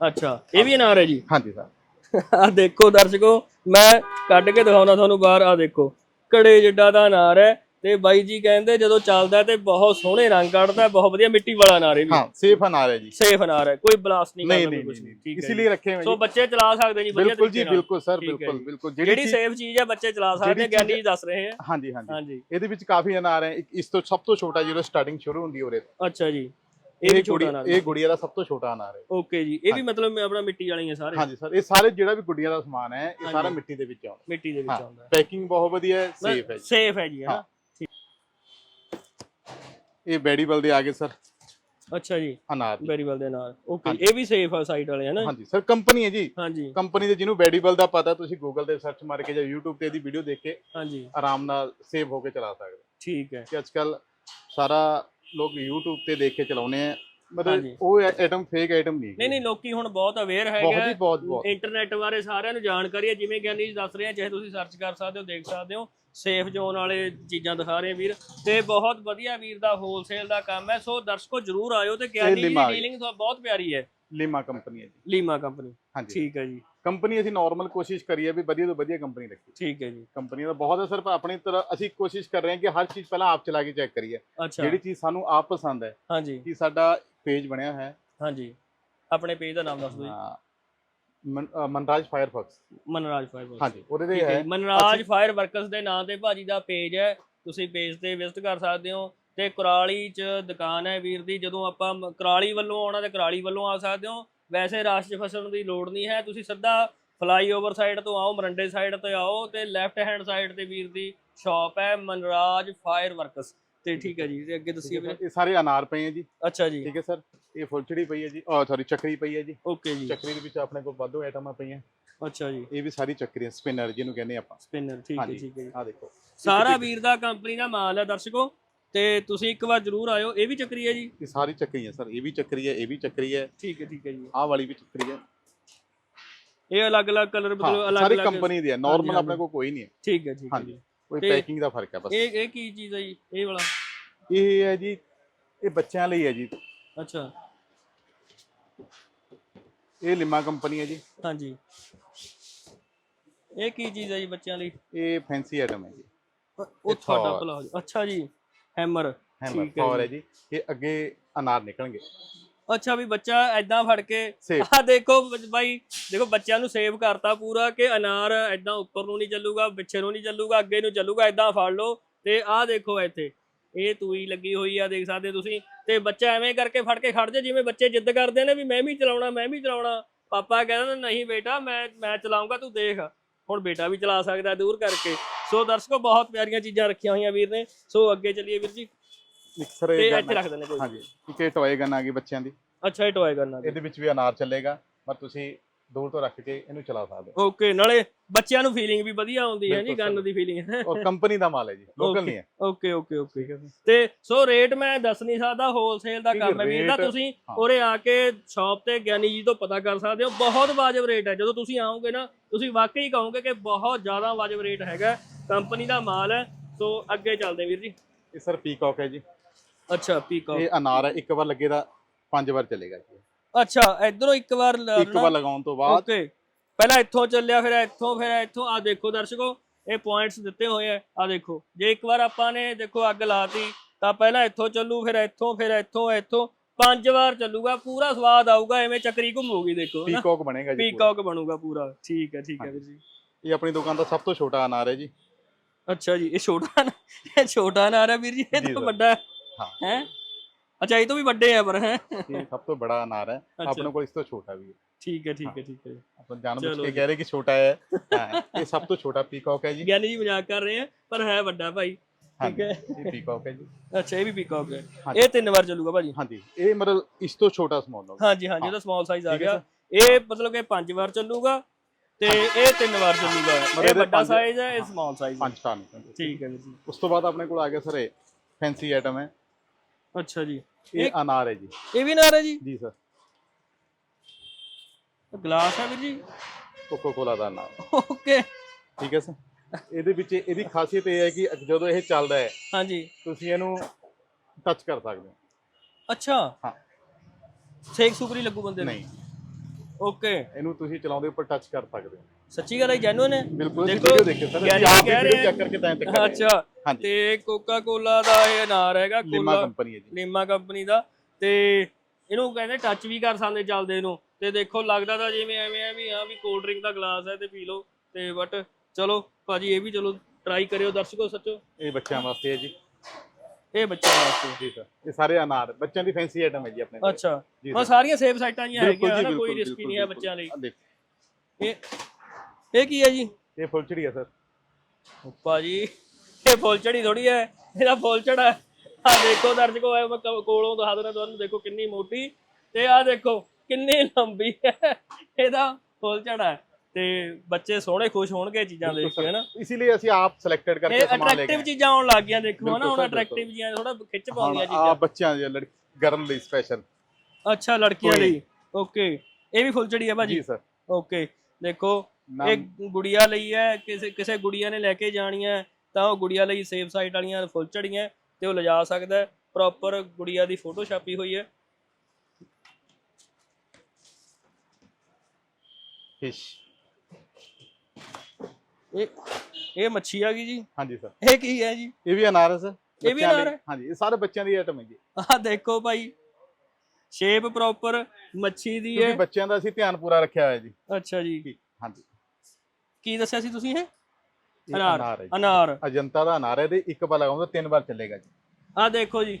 Speaker 1: ਅੱਛਾ ਇਹ ਵੀ ਅਨਾਰ ਹੈ ਜੀ?
Speaker 2: ਹਾਂਜੀ ਸਰ।
Speaker 1: ਆ ਦੇਖੋ ਦਰਸ਼ਕੋ ਮੈਂ ਕੱਢ ਕੇ ਦਿਖਾਉਣਾ ਤੁਹਾਨੂੰ ਬਾਹਰ ਆ ਦੇਖੋ। ਕੱਕੜੇ ਜਿੱਡਾ ਦਾ ਨਾਰ ਹੈ। ਤੇ ਬਾਈ ਜੀ ਕਹਿੰਦੇ ਜਦੋਂ ਚੱਲਦਾ ਤੇ ਬਹੁਤ ਸੋਹਣੇ ਰੰਗ ਕੱਢਦਾ ਬਹੁਤ ਵਧੀਆ ਮਿੱਟੀ ਵਾਲਾ ਨਾਰ ਹੈ ਵੀ।
Speaker 2: ਹਾਂ ਸੇਫ ਅਨਾਰ ਹੈ ਜੀ।
Speaker 1: ਸੇਫ ਅਨਾਰ ਹੈ ਕੋਈ ਬਲਾਸਟ ਨਹੀਂ ਕਰਦਾ ਕੁਝ ਇਸ
Speaker 2: ਲਈ ਰੱਖੇ ਹੋਏ
Speaker 1: ਸੋ ਬੱਚੇ ਚਲਾ ਸਕਦੇ ਜੀ
Speaker 2: ਬਿਲਕੁਲ
Speaker 1: ਜੀ ਬਿਲਕੁਲ
Speaker 2: ਸਰ
Speaker 1: ਬਿਲਕੁਲ
Speaker 2: ਬਿਲਕੁਲ।
Speaker 1: ਜਿਹੜੀ ਸੇਫ ਚੀਜ਼ ਹੈ ਬੱਚੇ ਚਲਾ ਸਕਦੇ ਗਿਆਨੀ ਜੀ ਦੱਸ ਰਹੇ ਹੈ।
Speaker 2: ਹਾਂਜੀ ਹਾਂਜੀ। ਇਹਦੇ ਵਿੱਚ ਕਾਫੀ ਅਨਾਰ ਹੈ। ਇਸ ਤੋਂ ਸਭ ਤੋਂ ਛੋਟਾ ਜਿਹੜਾ ਸਟਾਰਟਿੰਗ ਸ਼ੁਰੂ ਹੁੰਦੀ ਹੋਰੇ
Speaker 1: ਅੱਛਾ ਜੀ। ਇਹ ਵੀ ਛੋਟਾ ਅਨਾਰ
Speaker 2: ਇਹ ਗੁੜੀਆ ਦਾ ਸਭ ਤੋਂ ਛੋਟਾ ਅਨਾਰ ਹੈ।
Speaker 1: ਓਕੇ ਜੀ ਇਹ ਵੀ ਮਤਲਬ ਆਪਣਾ ਮਿੱਟੀ ਵਾਲੀ ਹੈ ਸਾਰੇ?
Speaker 2: ਹਾਂਜੀ ਸਰ ਇਹ ਸਾਰੇ ਜਿਹੜਾ ਵੀ ਗੁੱਡੀਆਂ ਦਾ ਸਮਾਨ ਹੈ ਇਹ ਸਾਰਾ। ਮਿੱਟੀ ਦੇ ਵਿੱਚ ਆਉਂਦਾ
Speaker 1: ਮਿੱਟੀ ਦੇ ਵਿੱਚ ਆਉਂਦਾ
Speaker 2: ਪੈਕਿੰਗ ਬਹੁਤ ਵਧੀਆ ਹੈ ਸੇਫ ਹੈ ਜੀ।
Speaker 1: ਸੇਫ ਹੈ ਜੀ ਹੈ
Speaker 2: ਇਹ ਬੈਡੀਬਲ ਦੇ ਆਗੇ ਸਰ।
Speaker 1: ਅੱਛਾ ਜੀ।
Speaker 2: ਅਨਾਰ
Speaker 1: ਵੈਲ ਦੇ ਨਾਲ ਓਕੇ। ਇਹ ਵੀ ਸੇਫ ਆ ਸਾਈਡ ਵਾਲੇ ਹੈ ਨਾ?
Speaker 2: ਹਾਂਜੀ ਸਰ ਕੰਪਨੀ ਹੈ ਜੀ।
Speaker 1: ਹਾਂਜੀ।
Speaker 2: ਕੰਪਨੀ ਦੇ ਜਿਹਨੂੰ ਬੈਡੀਬਲ ਦਾ ਪਤਾ ਤੁਸੀਂ ਗੂਗਲ ਤੇ ਸਰਚ ਮਾਰ ਕੇ ਜਾਂ YouTube ਤੇ ਇਹਦੀ ਵੀਡੀਓ ਦੇਖ ਕੇ
Speaker 1: ਹਾਂਜੀ।
Speaker 2: ਆਰਾਮ ਨਾਲ ਸੇਵ ਹੋ ਕੇ ਚਲਾ ਸਕਦੇ।
Speaker 1: ਠੀਕ ਹੈ।
Speaker 2: ਕਿ ਅੱਜਕੱਲ ਸਾਰਾ ਲੋਕ YouTube ਤੇ ਦੇਖ ਕੇ ਚਲਾਉਨੇ ਆ। ਮਤਲਬ। ਉਹ ਆਈਟਮ ਫੇਕ ਆਈਟਮ ਨਹੀਂ।
Speaker 1: ਨਹੀਂ ਨਹੀਂ ਲੋਕੀ ਹੁਣ ਬਹੁਤ ਅਵੇਅਰ ਹੈਗੇ
Speaker 2: ਬਹੁਤ ਹੀ ਬਹੁਤ ਬਹੁਤ।
Speaker 1: ਇੰਟਰਨੈਟ ਬਾਰੇ ਸਾਰਿਆਂ ਨੂੰ ਜਾਣਕਾਰੀ ਹੈ ਜਿਵੇਂ ਗਿਆਨੀ ਜੀ ਦੱਸ ਰਹੇ ਆ ਚਾਹੇ ਤੁਸੀਂ ਸਰਚ ਕਰ ਸਕਦੇ ਹੋ ਦੇਖ ਸਕਦੇ ਹੋ। ਸੇਫ ਜ਼ੋਨ ਵਾਲੇ ਚੀਜ਼ਾਂ ਦਿਖਾ ਰਹੇ ਆ ਵੀਰ। ਤੇ ਬਹੁਤ ਵਧੀਆ ਵੀਰ ਦਾ ਹੋਲਸੇਲ ਦਾ ਕੰਮ ਹੈ। ਸੋ ਦਰਸ਼ਕੋ ਜਰੂਰ ਆਇਓ ਤੇ ਗਿਆਨੀ ਜੀ
Speaker 2: ਲਿਮਾ
Speaker 1: ਦੀ ਡੀਲਿੰਗ ਬਹੁਤ ਪਿਆਰੀ ਹੈ।
Speaker 2: ਲਿਮਾ ਕੰਪਨੀ ਹੈ ਜੀ।
Speaker 1: Lima company.
Speaker 2: ਹਾਂਜੀ।
Speaker 1: ਠੀਕ ਹੈ ਜੀ।
Speaker 2: ਕੰਪਨੀ ਅਸੀਂ ਨਾਰਮਲ ਕੋਸ਼ਿਸ਼ ਕਰੀ ਹੈ ਵੀ ਵਧੀਆ ਤੋਂ ਵਧੀਆ ਕੰਪਨੀ ਰੱਖੀ
Speaker 1: ਠੀਕ ਹੈ ਜੀ।
Speaker 2: ਕੰਪਨੀ ਦਾ ਬਹੁਤ ਅਸਰ ਆਪਣੀ ਤਰ੍ਹਾਂ ਅਸੀਂ ਕੋਸ਼ਿਸ਼ ਕਰ ਰਹੇ ਹਾਂ ਕਿ ਹਰ ਚੀਜ਼ ਪਹਿਲਾਂ ਆਪ ਚਲਾ ਕੇ ਚੈੱਕ ਕਰੀਏ।
Speaker 1: ਅੱਛਾ।
Speaker 2: ਜਿਹੜੀ ਚੀਜ਼ ਸਾਨੂੰ ਆਪ ਪਸੰਦ ਹੈ
Speaker 1: ਹਾਂਜੀ।
Speaker 2: ਕਿ ਸਾਡਾ ਪੇਜ ਬਣਿਆ ਹੈ।
Speaker 1: ਹਾਂਜੀ। ਆਪਣੇ ਪੇਜ ਦਾ ਨਾਮ ਦੱਸ ਦਿਓ ਜੀ।
Speaker 2: ਅਹ, ਮਨ- ਅਹ, ਮਨਰਾਜ
Speaker 1: ਮਨਰਾਜ ਫਾਇਰ
Speaker 2: ਹਾਂਜੀ ਉਹਦੇ ਦੇ
Speaker 1: ਹੈ। ਮਨਰਾਜ ਫਾਇਰ ਵਰਕਰਸ ਦੇ ਨਾਂ ਤੇ ਭਾਜੀ ਦਾ ਪੇਜ ਹੈ। ਤੁਸੀਂ ਪੇਜ ਤੇ ਵਿਜ਼ਿਟ ਕਰ ਸਕਦੇ ਹੋ। ਤੇ ਕੁਰਾਲੀ ਚ ਦੁਕਾਨ ਹੈ ਵੀਰ ਦੀ। ਜਦੋਂ ਆਪਾਂ ਕੁਰਾਲੀ ਵੱਲੋਂ ਆਉਣਾ ਤੇ ਕੁਰਾਲੀ ਵੱਲੋਂ ਆ ਸਕਦੇ ਹੋ। ਵੈਸੇ ਰਸ਼ 'ਚ ਫਸਣ ਦੀ ਲੋੜ ਨਹੀਂ ਹੈ। ਤੁਸੀਂ ਸਿੱਧਾ ਫਲਾਈਓਵਰ ਸਾਈਡ ਤੋਂ ਆਓ ਮਰੰਡੇ ਸਾਈਡ ਤੋਂ ਆਓ ਤੇ ਲੈਫਟ ਹੈਂਡ ਸਾਈਡ ਤੇ ਵੀਰ ਦੀ ਸ਼ਾਪ ਹੈ ਮਨਰਾਜ ਫਾਇਰ ਵਰਕਸ ਤੇ ਠੀਕ ਹੈ ਜੀ ਤੇ ਅੱਗੇ ਦੱਸੀਏ ਵੀਰੇ
Speaker 2: ਇਹ ਸਾਰੇ ਅਨਾਰ ਪਏ ਹੈ ਜੀ।
Speaker 1: ਅੱਛਾ ਜੀ।
Speaker 2: ਠੀਕ ਹੈ ਸਰ ਇਹ ਫੁੱਲਚੜੀ ਪਈ ਹੈ ਜੀ ਔਰ ਸੌਰੀ ਚੱਕਰੀ ਪਈ ਹੈ ਜੀ।
Speaker 1: ਓਕੇ ਜੀ।
Speaker 2: ਚੱਕਰੀ ਦੇ ਵਿੱਚ ਆਪਣੇ ਕੋਲ ਵਾਧੂ ਆਈਟਮਾਂ ਪਈਆਂ।
Speaker 1: ਅੱਛਾ ਜੀ।
Speaker 2: ਇਹ ਵੀ ਸਾਰੀ ਚੱਕਰੀਆਂ ਸਪਿਨਰ ਜਿਹਨੂੰ ਕਹਿੰਦੇ ਆਪਾਂ।
Speaker 1: ਸਪਿਨਰ ਠੀਕ ਹੈ ਠੀਕ ਹੈ
Speaker 2: ਆ ਦੇਖੋ।
Speaker 1: ਸਾਰਾ ਵੀਰ ਦਾ ਕੰਪਨੀ ਦਾ ਮਾਲ ਹੈ ਦਰਸ਼ਕੋ। ਤੇ ਤੁਸੀਂ ਇੱਕ ਵਾਰ ਜਰੂਰ ਆਇਓ ਇਹ ਵੀ ਚੱਕਰੀ ਹੈ ਜੀ?
Speaker 2: ਇਹ ਸਾਰੀ ਚੱਕਰੀ ਹੈ ਸਰ ਇਹ ਵੀ ਚੱਕਰੀ ਹੈ ਇਹ ਵੀ ਚੱਕਰੀ ਹੈ।
Speaker 1: ਠੀਕ ਹੈ ਠੀਕ ਹੈ ਜੀ।
Speaker 2: ਆਹ ਵਾਲੀ ਵੀ ਚੱਕਰੀ ਹੈ।
Speaker 1: ਇਹ ਅਲੱਗ-ਅਲੱਗ ਕਲਰ ਮਤਲਬ
Speaker 2: ਹਾਂ,
Speaker 1: ਅਲੱਗ
Speaker 2: ਸਾਰੀ ਕੰਪਨੀ ਦੀ ਹੈ ਨਾਰਮਲ ਆਪਣੇ ਕੋਲ ਕੋਈ ਨਹੀਂ ਹੈ।
Speaker 1: ਠੀਕ ਹੈ ਠੀਕ ਹੈ ਜੀ।
Speaker 2: ਕੋਈ ਪੈਕਿੰਗ ਦਾ ਫ਼ਰਕ ਹੈ ਬਸ।
Speaker 1: ਇਹ ਇਹ ਕੀ ਚੀਜ਼ ਹੈ ਜੀ ਇਹ ਵਾਲਾ?
Speaker 2: ਇਹ ਹੈ ਜੀ ਇਹ ਬੱਚਿਆਂ ਲਈ ਹੈ ਜੀ।
Speaker 1: ਅੱਛਾ।
Speaker 2: ਇਹ ਲਿਮਾ ਕੰਪਨੀ ਹੈ ਜੀ।
Speaker 1: ਹਾਂਜੀ। ਇਹ ਕੀ ਚੀਜ਼ ਹੈ ਜੀ ਬੱਚਿਆਂ ਲਈ?
Speaker 2: ਇਹ ਫੈਂਸੀ ਆਈਟਮ ਹੈ ਜੀ।
Speaker 1: ਉਹ ਤੁਹਾਡਾ ਜਾਏ। ਅੱਛਾ ਜੀ। ਹੈਮਰ
Speaker 2: ਹੈਮਰ
Speaker 1: ਠੀਕ ਹੈ
Speaker 2: ਫੌਰ ਹੈ
Speaker 1: ਜੀ।
Speaker 2: ਇਹ ਅੱਗੇ ਅਨਾਰ ਨਿਕਲਣਗੇ।
Speaker 1: ਅੱਛਾ ਵੀ ਬੱਚਾ ਐਦਾਂ ਫੜ ਕੇ। ਆਹ ਦੇਖੋ ਬ- ਬਾਈ ਦੇਖੋ ਬੱਚਿਆਂ ਨੂੰ ਸੇਵ ਕਰਤਾ ਪੂਰਾ ਕਿ ਅਨਾਰ ਐਦਾਂ ਉੱਪਰ ਨੂੰ ਨਹੀਂ ਚੱਲੂਗਾ ਪਿੱਛੇ ਨੂੰ ਨਹੀਂ ਚੱਲੂਗਾ ਅੱਗੇ ਨੂੰ ਚੱਲੂਗਾ ਐਦਾਂ ਫੜ ਲਓ। ਤੇ ਆਹ ਦੇਖੋ ਇੱਥੇ ਇਹ ਤੂਈ ਲੱਗੀ ਹੋਈ ਆ ਦੇਖ ਸਕਦੇ ਤੁਸੀਂ। ਤੇ ਬੱਚਾ ਐਵੇਂ ਕਰਕੇ ਫੜ ਕੇ ਖੜ ਜਾ ਜਿਵੇਂ ਬੱਚੇ ਜਿੱਦ ਕਰਦੇ ਨੇ ਵੀ ਮੈਂ ਵੀ ਚਲਾਉਣਾ ਮੈਂ ਵੀ ਚਲਾਉਣਾ। ਪਾਪਾ ਕਹਿੰਦਾ ਨਹੀਂ ਬੇਟਾ ਮੈਂ ਮੈਂ ਚਲਾਉਂਗਾ ਤੂੰ ਦੇਖ। ਹੁਣ ਬੇਟਾ ਵੀ ਚਲਾ ਸਕਦਾ ਦੂਰ ਕਰਕੇ। ਸੋ ਦਰਸ਼ਕੋ ਬਹੁਤ ਪਿਆਰੀਆਂ ਚੀਜ਼ਾਂ ਰੱਖੀਆਂ ਹੋਈਆਂ ਵੀਰ ਨੇ। ਸੋ ਅੱਗੇ ਚੱਲੀਏ ਵੀਰ ਜੀ।
Speaker 2: ਮਿਕਸਰ
Speaker 1: ਤੇ
Speaker 2: ਇਹ
Speaker 1: ਇੱਥੇ ਰੱਖ ਦਿੰਦੇ ਕੋਈ।
Speaker 2: ਹਾਂਜੀ। ਇੱਕ ਇਹ ਟੌਏ ਗਨ ਆ ਗਈ ਬੱਚਿਆਂ ਦੀ।
Speaker 1: ਅੱਛਾ ਇਹ ਟੋਏ ਕਰਨਾ
Speaker 2: ਇਹਦੇ ਵਿੱਚ ਵੀ ਅਨਾਰ ਚੱਲੇਗਾ। ਪਰ ਤੁਸੀਂ ਦੂਰ ਤੋਂ ਰੱਖ ਕੇ ਇਹਨੂੰ ਚਲਾ ਸਕਦੇ ਹੋ।
Speaker 1: ਓਕੇ ਨਾਲੇ ਬੱਚਿਆਂ ਨੂੰ ਫੀਲਿੰਗ ਵੀ ਵਧੀਆ ਆਉਂਦੀ ਹੈ ਜੀ ਗਨ। ਦੀ ਫੀਲਿੰਗ
Speaker 2: ਔਰ ਕੰਪਨੀ ਦਾ ਮਾਲ ਹੈ ਜੀ ਲੋਕਲ ਨਹੀਂ ਹੈ।
Speaker 1: ਓਕੇ ਓਕੇ ਓਕੇ ਤੇ ਸੋ ਰੇਟ ਮੈਂ ਦੱਸ ਨਹੀਂ ਸਕਦਾ ਹੋਲਸੇਲ ਦਾ ਕੰਮ ਹੈ ਵੀਰ। ਦਾ ਤੁਸੀਂ। ਉਰੇ ਆ ਕੇ ਸ਼ਾਪ ਤੇ ਗਿਆਨੀ ਜੀ ਤੋਂ ਪਤਾ ਕਰ ਸਕਦੇ ਹੋ ਬਹੁਤ ਵਾਜਬ ਰੇਟ ਹੈ। ਜਦੋਂ ਤੁਸੀਂ ਆਓਗੇ ਨਾ ਤੁਸੀਂ ਵਾਕਈ ਕਹੋਗੇ ਕਿ ਬਹੁਤ ਜ਼ਿਆਦਾ ਵਾਜਬ ਰੇਟ ਹੈਗਾ ਕੰਪਨੀ ਦਾ ਮਾਲ ਹੈ। ਸੋ ਅੱਗੇ ਚੱਲਦੇ ਵੀਰ ਜੀ।
Speaker 2: ਇਹ ਸਰ ਪੀਕੌਕ ਹੈ ਜੀ।
Speaker 1: ਅੱਛਾ ਪੀਕਾ
Speaker 2: ਇਹ ਅਨਾਰ ਹੈ ਇੱਕ ਵਾਰ ਲੱਗੇ ਤਾਂ ਪੰਜ ਵਾਰ ਚੱਲੇਗਾ ਜੀ।
Speaker 1: ਅੱਛਾ ਇਧਰੋਂ ਇੱਕ ਵਾਰ
Speaker 2: ਇੱਕ ਵਾਰ ਲਗਾਉਣ ਤੋਂ ਬਾਅਦ।
Speaker 1: ਓਕੇ। ਪਹਿਲਾਂ ਇੱਥੋਂ ਚੱਲਿਆ ਫਿਰ ਇੱਥੋਂ ਫਿਰ ਇੱਥੋਂ। ਆ ਦੇਖੋ ਦਰਸ਼ਕੋ ਇਹ ਪੁਆਇੰਟਸ ਦਿੱਤੇ ਹੋਏ ਆ। ਆ ਦੇਖੋ ਜੇ ਇੱਕ ਵਾਰ ਆਪਾਂ ਨੇ ਦੇਖੋ ਅੱਗ ਲਾਤੀ ਤਾਂ ਪਹਿਲਾਂ ਇੱਥੋਂ ਚੱਲੂ ਫਿਰ ਇੱਥੋਂ ਫਿਰ ਇੱਥੋਂ ਇੱਥੋਂ। ਪੰਜ ਵਾਰ ਚੱਲੂਗਾ ਪੂਰਾ ਸਵਾਦ ਆਊਗਾ ਐਵੇਂ ਚੱਕਰੀ ਘੁੰਮੂਗੀ ਦੇਖੋ
Speaker 2: ਪੀਕੌਕ ਬਣੇਗਾ ਜੀ।
Speaker 1: ਪੀਕੌਕ ਬਣੂਗਾ ਪੂਰਾ। ਠੀਕ ਹੈ ਠੀਕ ਹੈ ਵੀਰ ਜੀ।
Speaker 2: ਇਹ ਆਪਣੀ ਦੁਕਾਨ ਦਾ ਸਭ ਤੋਂ ਛੋਟਾ ਅਨਾਰ ਹੈ ਜੀ।
Speaker 1: ਅੱਛਾ ਜੀ ਇਹ ਛੋਟਾ ਇਹ ਛੋਟਾ ਨਾਰ ਹੈ ਵੀਰ ਜੀ ਇਹ ਤਾਂ। ਵੱਡਾ
Speaker 2: ਹਾਂ।
Speaker 1: ਹੈ? ਅੱਛਾ ਇਹ ਤੋਂ ਵੀ ਵੱਡੇ ਆ ਪਰ ਹੈ?
Speaker 2: ਇਹ ਸਭ ਤੋਂ ਬੜਾ ਅਨਾਰ ਹੈ। ਆਪਣੇ ਕੋਲ ਇਸ ਤੋਂ ਛੋਟਾ ਵੀ ਹੈ।
Speaker 1: ਠੀਕ ਹੈ ਠੀਕ ਹੈ ਠੀਕ ਹੈ।
Speaker 2: ਆਪਾਂ ਜਾਣਬੁੱਝ
Speaker 1: ਚਲੋ
Speaker 2: ਕੇ
Speaker 1: ਜੀ।
Speaker 2: ਕਹਿ ਰਹੇ ਕਿ ਛੋਟਾ ਹੈ। ਹਾਂ, ਇਹ ਸਭ ਤੋਂ ਛੋਟਾ ਪੀਕੌਕ ਹੈ ਜੀ।
Speaker 1: ਗਿਆਨੀ ਜੀ ਮਜ਼ਾਕ ਕਰ ਰਹੇ ਆ ਪਰ ਹੈ ਵੱਡਾ ਭਾਈ। ਠੀਕ
Speaker 2: ਹਾਂਜੀ,
Speaker 1: ਹੈ
Speaker 2: ਇਹ ਪੀਕੌਕ ਹੈ ਜੀ।
Speaker 1: ਅੱਛਾ ਇਹ ਵੀ ਪੀਕੌਕ ਹੈ।
Speaker 2: ਹਾਂਜੀ।
Speaker 1: ਇਹ ਤਿੰਨ ਵਾਰ ਚੱਲੂਗਾ ਭਾਜੀ।
Speaker 2: ਹਾਂਜੀ ਇਹ ਮਤਲਬ ਇਸ ਤੋਂ ਛੋਟਾ ਸਮਾਲ ਹੋਗਾ
Speaker 1: ਹਾਂਜੀ ਹਾਂਜੀ
Speaker 2: ਹਾਂ।
Speaker 1: ਇਹਦਾ ਸਮਾਲ ਸਾਈਜ਼ ਆ
Speaker 2: ਠੀਕ ਹੈ
Speaker 1: ਗਿਆ। ਇਹ ਮਤਲਬ ਕਿ ਪੰਜ ਵਾਰ ਚੱਲੂਗਾ ਤੇ ਇਹ ਤਿੰਨ ਵਾਰ ਚੱਲੂਗਾ। ਇਹ
Speaker 2: ਇਹਦੇ
Speaker 1: ਵੱਡਾ
Speaker 2: ਪੰਜ-
Speaker 1: ਸਾਈਜ਼ ਹੈ ਇਹ ਸਮਾਲ ਸਾਈਜ਼ ਹੈ।
Speaker 2: ਨਿਕਲਦੇ
Speaker 1: ਠੀਕ ਹੈ ਵੀਰ ਜੀ।
Speaker 2: ਉਸ ਤੋਂ ਬਾਅਦ ਆਪਣੇ ਕੋਲ ਆ ਗਿਆ ਸਰ ਇਹ ਫੈਂਸੀ ਆਈਟਮ ਹੈ।
Speaker 1: ਅੱਛਾ ਜੀ।
Speaker 2: ਇਹ ਅਨਾਰ ਹੈ ਜੀ।
Speaker 1: ਇਹ ਵੀ ਨਾਰ ਹੈ ਜੀ?
Speaker 2: ਜੀ ਸਰ।
Speaker 1: ਗਲਾਸ ਹੈ ਵੀਰ ਜੀ?
Speaker 2: ਕੋਕੋ ਕੋਲਾ ਦਾ ਅਨਾਰ।
Speaker 1: ਓਕੇ।
Speaker 2: ਠੀਕ ਹੈ ਸਰ। ਇਹਦੇ ਵਿੱਚ ਇਹਦੀ ਖਾਸੀਅਤ ਇਹ ਹੈ ਕਿ ਜਦੋਂ ਇਹ ਚੱਲਦਾ ਹੈ
Speaker 1: ਹਾਂਜੀ।
Speaker 2: ਤੁਸੀਂ ਇਹਨੂੰ ਟੱਚ ਕਰ ਸਕਦੇ ਹੋ।
Speaker 1: ਅੱਛਾ।
Speaker 2: ਹਾਂ।
Speaker 1: ਸੇਕ ਸੁਪਰੀ ਲੱਗੂ ਬੰਦੇ ਨੂੰ?
Speaker 2: ਨਹੀਂ।
Speaker 1: ਓਕੇ।
Speaker 2: ਇਹਨੂੰ ਤੁਸੀਂ ਚਲਾਉਂਦੇ ਉੱਪਰ ਟੱਚ ਕਰ ਸਕਦੇ ਹੋ।
Speaker 1: ਸੱਚੀ ਗੱਲ ਹੈ ਜੈਨੂਨ ਹੈ?
Speaker 2: ਬਿਲਕੁਲ ਵੀਡੀਓ ਦੇਖਿਓ ਸਰ। ਅਸੀਂ ਆਪ ਵੀਡੀਓ। ਚੈੱਕ ਕਰਕੇ ਤਾਂ ਤੱਕ
Speaker 1: ਅੱਛਾ ਤੇ ਕੋਕਾ ਕੋਲਾ ਦਾ ਇਹ ਅਨਾਰ ਹੈਗਾ
Speaker 2: ਲਿਮਾ
Speaker 1: ਕੋਲਾ
Speaker 2: ਕੰਪਨੀ ਹੈ ਜੀ।
Speaker 1: ਲੀਮਾ ਕੰਪਨੀ ਦਾ ਤੇ ਇਹਨੂੰ ਕਹਿੰਦੇ ਟੱਚ ਵੀ ਕਰ ਸਕਦੇ ਚੱਲਦੇ ਨੂੰ ਤੇ ਦੇਖੋ ਲੱਗਦਾ ਤਾਂ ਜਿਵੇਂ ਐਵੇਂ ਆ ਵੀ ਹਾਂ ਵੀ ਕੋਲਡ ਡਰਿੰਕ ਦਾ ਗਲਾਸ ਹੈ ਤੇ ਪੀ ਲਓ ਤੇ ਬਟ ਚਲੋ ਭਾਜੀ ਇਹ ਵੀ ਚਲੋ ਟਰਾਈ ਕਰਿਓ ਦਰਸ਼ਕੋ ਸੱਚੋ।
Speaker 2: ਇਹ ਬੱਚਿਆਂ ਵਾਸਤੇ ਹੈ ਜੀ।
Speaker 1: ਇਹ ਬੱਚਿਆਂ ਵਾਸਤੇ।
Speaker 2: ਜੀ ਸਰ ਇਹ ਸਾਰੇ ਅਨਾਰ ਬੱਚਿਆਂ ਦੀ ਫੈਂਸੀ ਆਈਟਮ ਹੈ ਜੀ ਆਪਣੇ ਕੋਲ।
Speaker 1: ਅੱਛਾ। ਹਾਂ
Speaker 2: ਸਰ।
Speaker 1: ਸਾਰੀਆਂ ਸੇਫ ਸਾਈਟਾਂ ਜੀਆਂ ਹੈਗੀਆਂ ਕੋਈ ਰਿਸਕੀ ਨਹੀਂ ਹੈ ਬੱਚਿਆਂ ਲਈ। ਇਹ ਇਹ ਕੀ ਹੈ ਜੀ?
Speaker 2: ਇਹ ਫੁੱਲਚੜੀ ਹੈ ਸਰ।
Speaker 1: ਭਾਜੀ ਇਹ ਫੁੱਲ ਝੜੀ ਥੋੜੀ ਹੈ। ਇਹਦਾ ਫੁੱਲ ਝੜਾ ਆ ਦੇਖੋ ਦਰਸ਼ਕੋ ਮੈਂ ਕ- ਕੋਲੋਂ ਦਿਖਾ ਦੇਣਾ ਤੁਹਾਨੂੰ ਦੇਖੋ ਕਿੰਨੀ ਮੋਟੀ ਤੇ ਆ ਦੇਖੋ ਕਿੰਨੀ ਲੰਬੀ ਹੈ। ਇਹਦਾ ਫੁੱਲ ਹੈ ਤੇ ਬੱਚੇ ਸੋਹਣੇ ਖੁਸ਼ ਹੋਣਗੇ ਚੀਜ਼ਾਂ ਦੇਖ ਕੇ ਹਨਾ
Speaker 2: ਇਸੀलिए ਅਸੀਂ ਆਪ ਸਿਲੈਕਟਡ ਕਰਕੇ ਸਮਾਨ ਲੈ ਕੇ
Speaker 1: ਅਟਰੈਕਟਿਵ ਚੀਜ਼ਾਂ ਆਉਣ ਲੱਗ ਗਈਆਂ ਦੇਖੋ ਹਨਾ ਹੁਣ ਅਟਰੈਕਟਿਵ। ਜੀਆਂ ਥੋੜਾ ਖਿੱਚ ਪਾਉਂਦੀਆਂ
Speaker 2: ਆ
Speaker 1: ਚੀਜ਼ਾਂ।
Speaker 2: ਬੱਚਿਆਂ ਦੀ ਲੜਕੀ ਗਰਲ ਲਈ ਸਪੈਸ਼ਲ
Speaker 1: ਅੱਛਾ ਲੜਕੀਆਂ। ਲਈ। ਓਕੇ। ਇਹ ਵੀ ਫੁੱਲ ਝੜੀ ਹੈ ਭਾਜੀ?
Speaker 2: ਜੀ ਸਰ।
Speaker 1: ਓਕੇ। ਦੇਖੋ ਇਹ ਗੁੜੀਆ ਲਈ ਹੈ ਕਿਸੇ ਕਿਸੇ ਗੁੜੀਆ ਨੇ ਲੈ ਕੇ ਜਾਣੀਆਂ ਹੈ, ਤਾਂ ਉਹ ਗੁੜੀਆ ਲਈ ਸੇਫ ਸਾਈਟ ਵਾਲੀਆਂ ਫੁੱਲ ਝੜੀਆਂ ਤੇ ਉਹ ਲਿਜਾ ਸਕਦਾ ਪ੍ਰੋਪਰ ਗੁੜੀਆ ਦੀ ਫੋਟੋ ਛਾਪੀ ਹੋਈ ਹੈ।
Speaker 2: ਫਿਸ਼
Speaker 1: ਇਹ ਇਹ ਮੱਛੀ ਆ ਗਈ ਜੀ?
Speaker 2: ਹਾਂਜੀ ਸਰ
Speaker 1: ਇਹ ਕੀ ਹੈ ਜੀ?
Speaker 2: ਇਹ ਵੀ ਅਨਾਰ ਹੈ ਸਰ
Speaker 1: ਇਹ ਵੀ ਅਨਾਰ। ਹੈ?
Speaker 2: ਹਾਂਜੀ ਇਹ ਸਾਰੇ ਬੱਚਿਆਂ ਦੀ ਆਈਟਮ ਹੈ ਜੀ।
Speaker 1: ਆਹ ਦੇਖੋ ਭਾਈ ਸ਼ੇਪ ਪ੍ਰੋਪਰ ਮੱਛੀ ਦੀ ਹੈ।
Speaker 2: ਬੱਚਿਆਂ ਦਾ ਅਸੀਂ ਧਿਆਨ ਪੂਰਾ ਰੱਖਿਆ ਹੋਇਆ ਜੀ।
Speaker 1: ਅੱਛਾ ਜੀ।
Speaker 2: ਹਾਂਜੀ।
Speaker 1: ਕੀ ਦੱਸਿਆ ਸੀ ਤੁਸੀਂ ਇਹ?
Speaker 2: ਇਹ
Speaker 1: ਅਨਾਰ
Speaker 2: ਅਨਾਰ ਹੈ ਜੀ।
Speaker 1: ਅਨਾਰ।
Speaker 2: ਅਜੰਤਾ ਦਾ ਅਨਾਰ ਹੈ ਤੇ ਇੱਕ ਵਾਰ ਲਗਾਉਂਦਾ ਤਿੰਨ ਵਾਰ ਚੱਲੇਗਾ ਜੀ।
Speaker 1: ਆਹ ਦੇਖੋ ਜੀ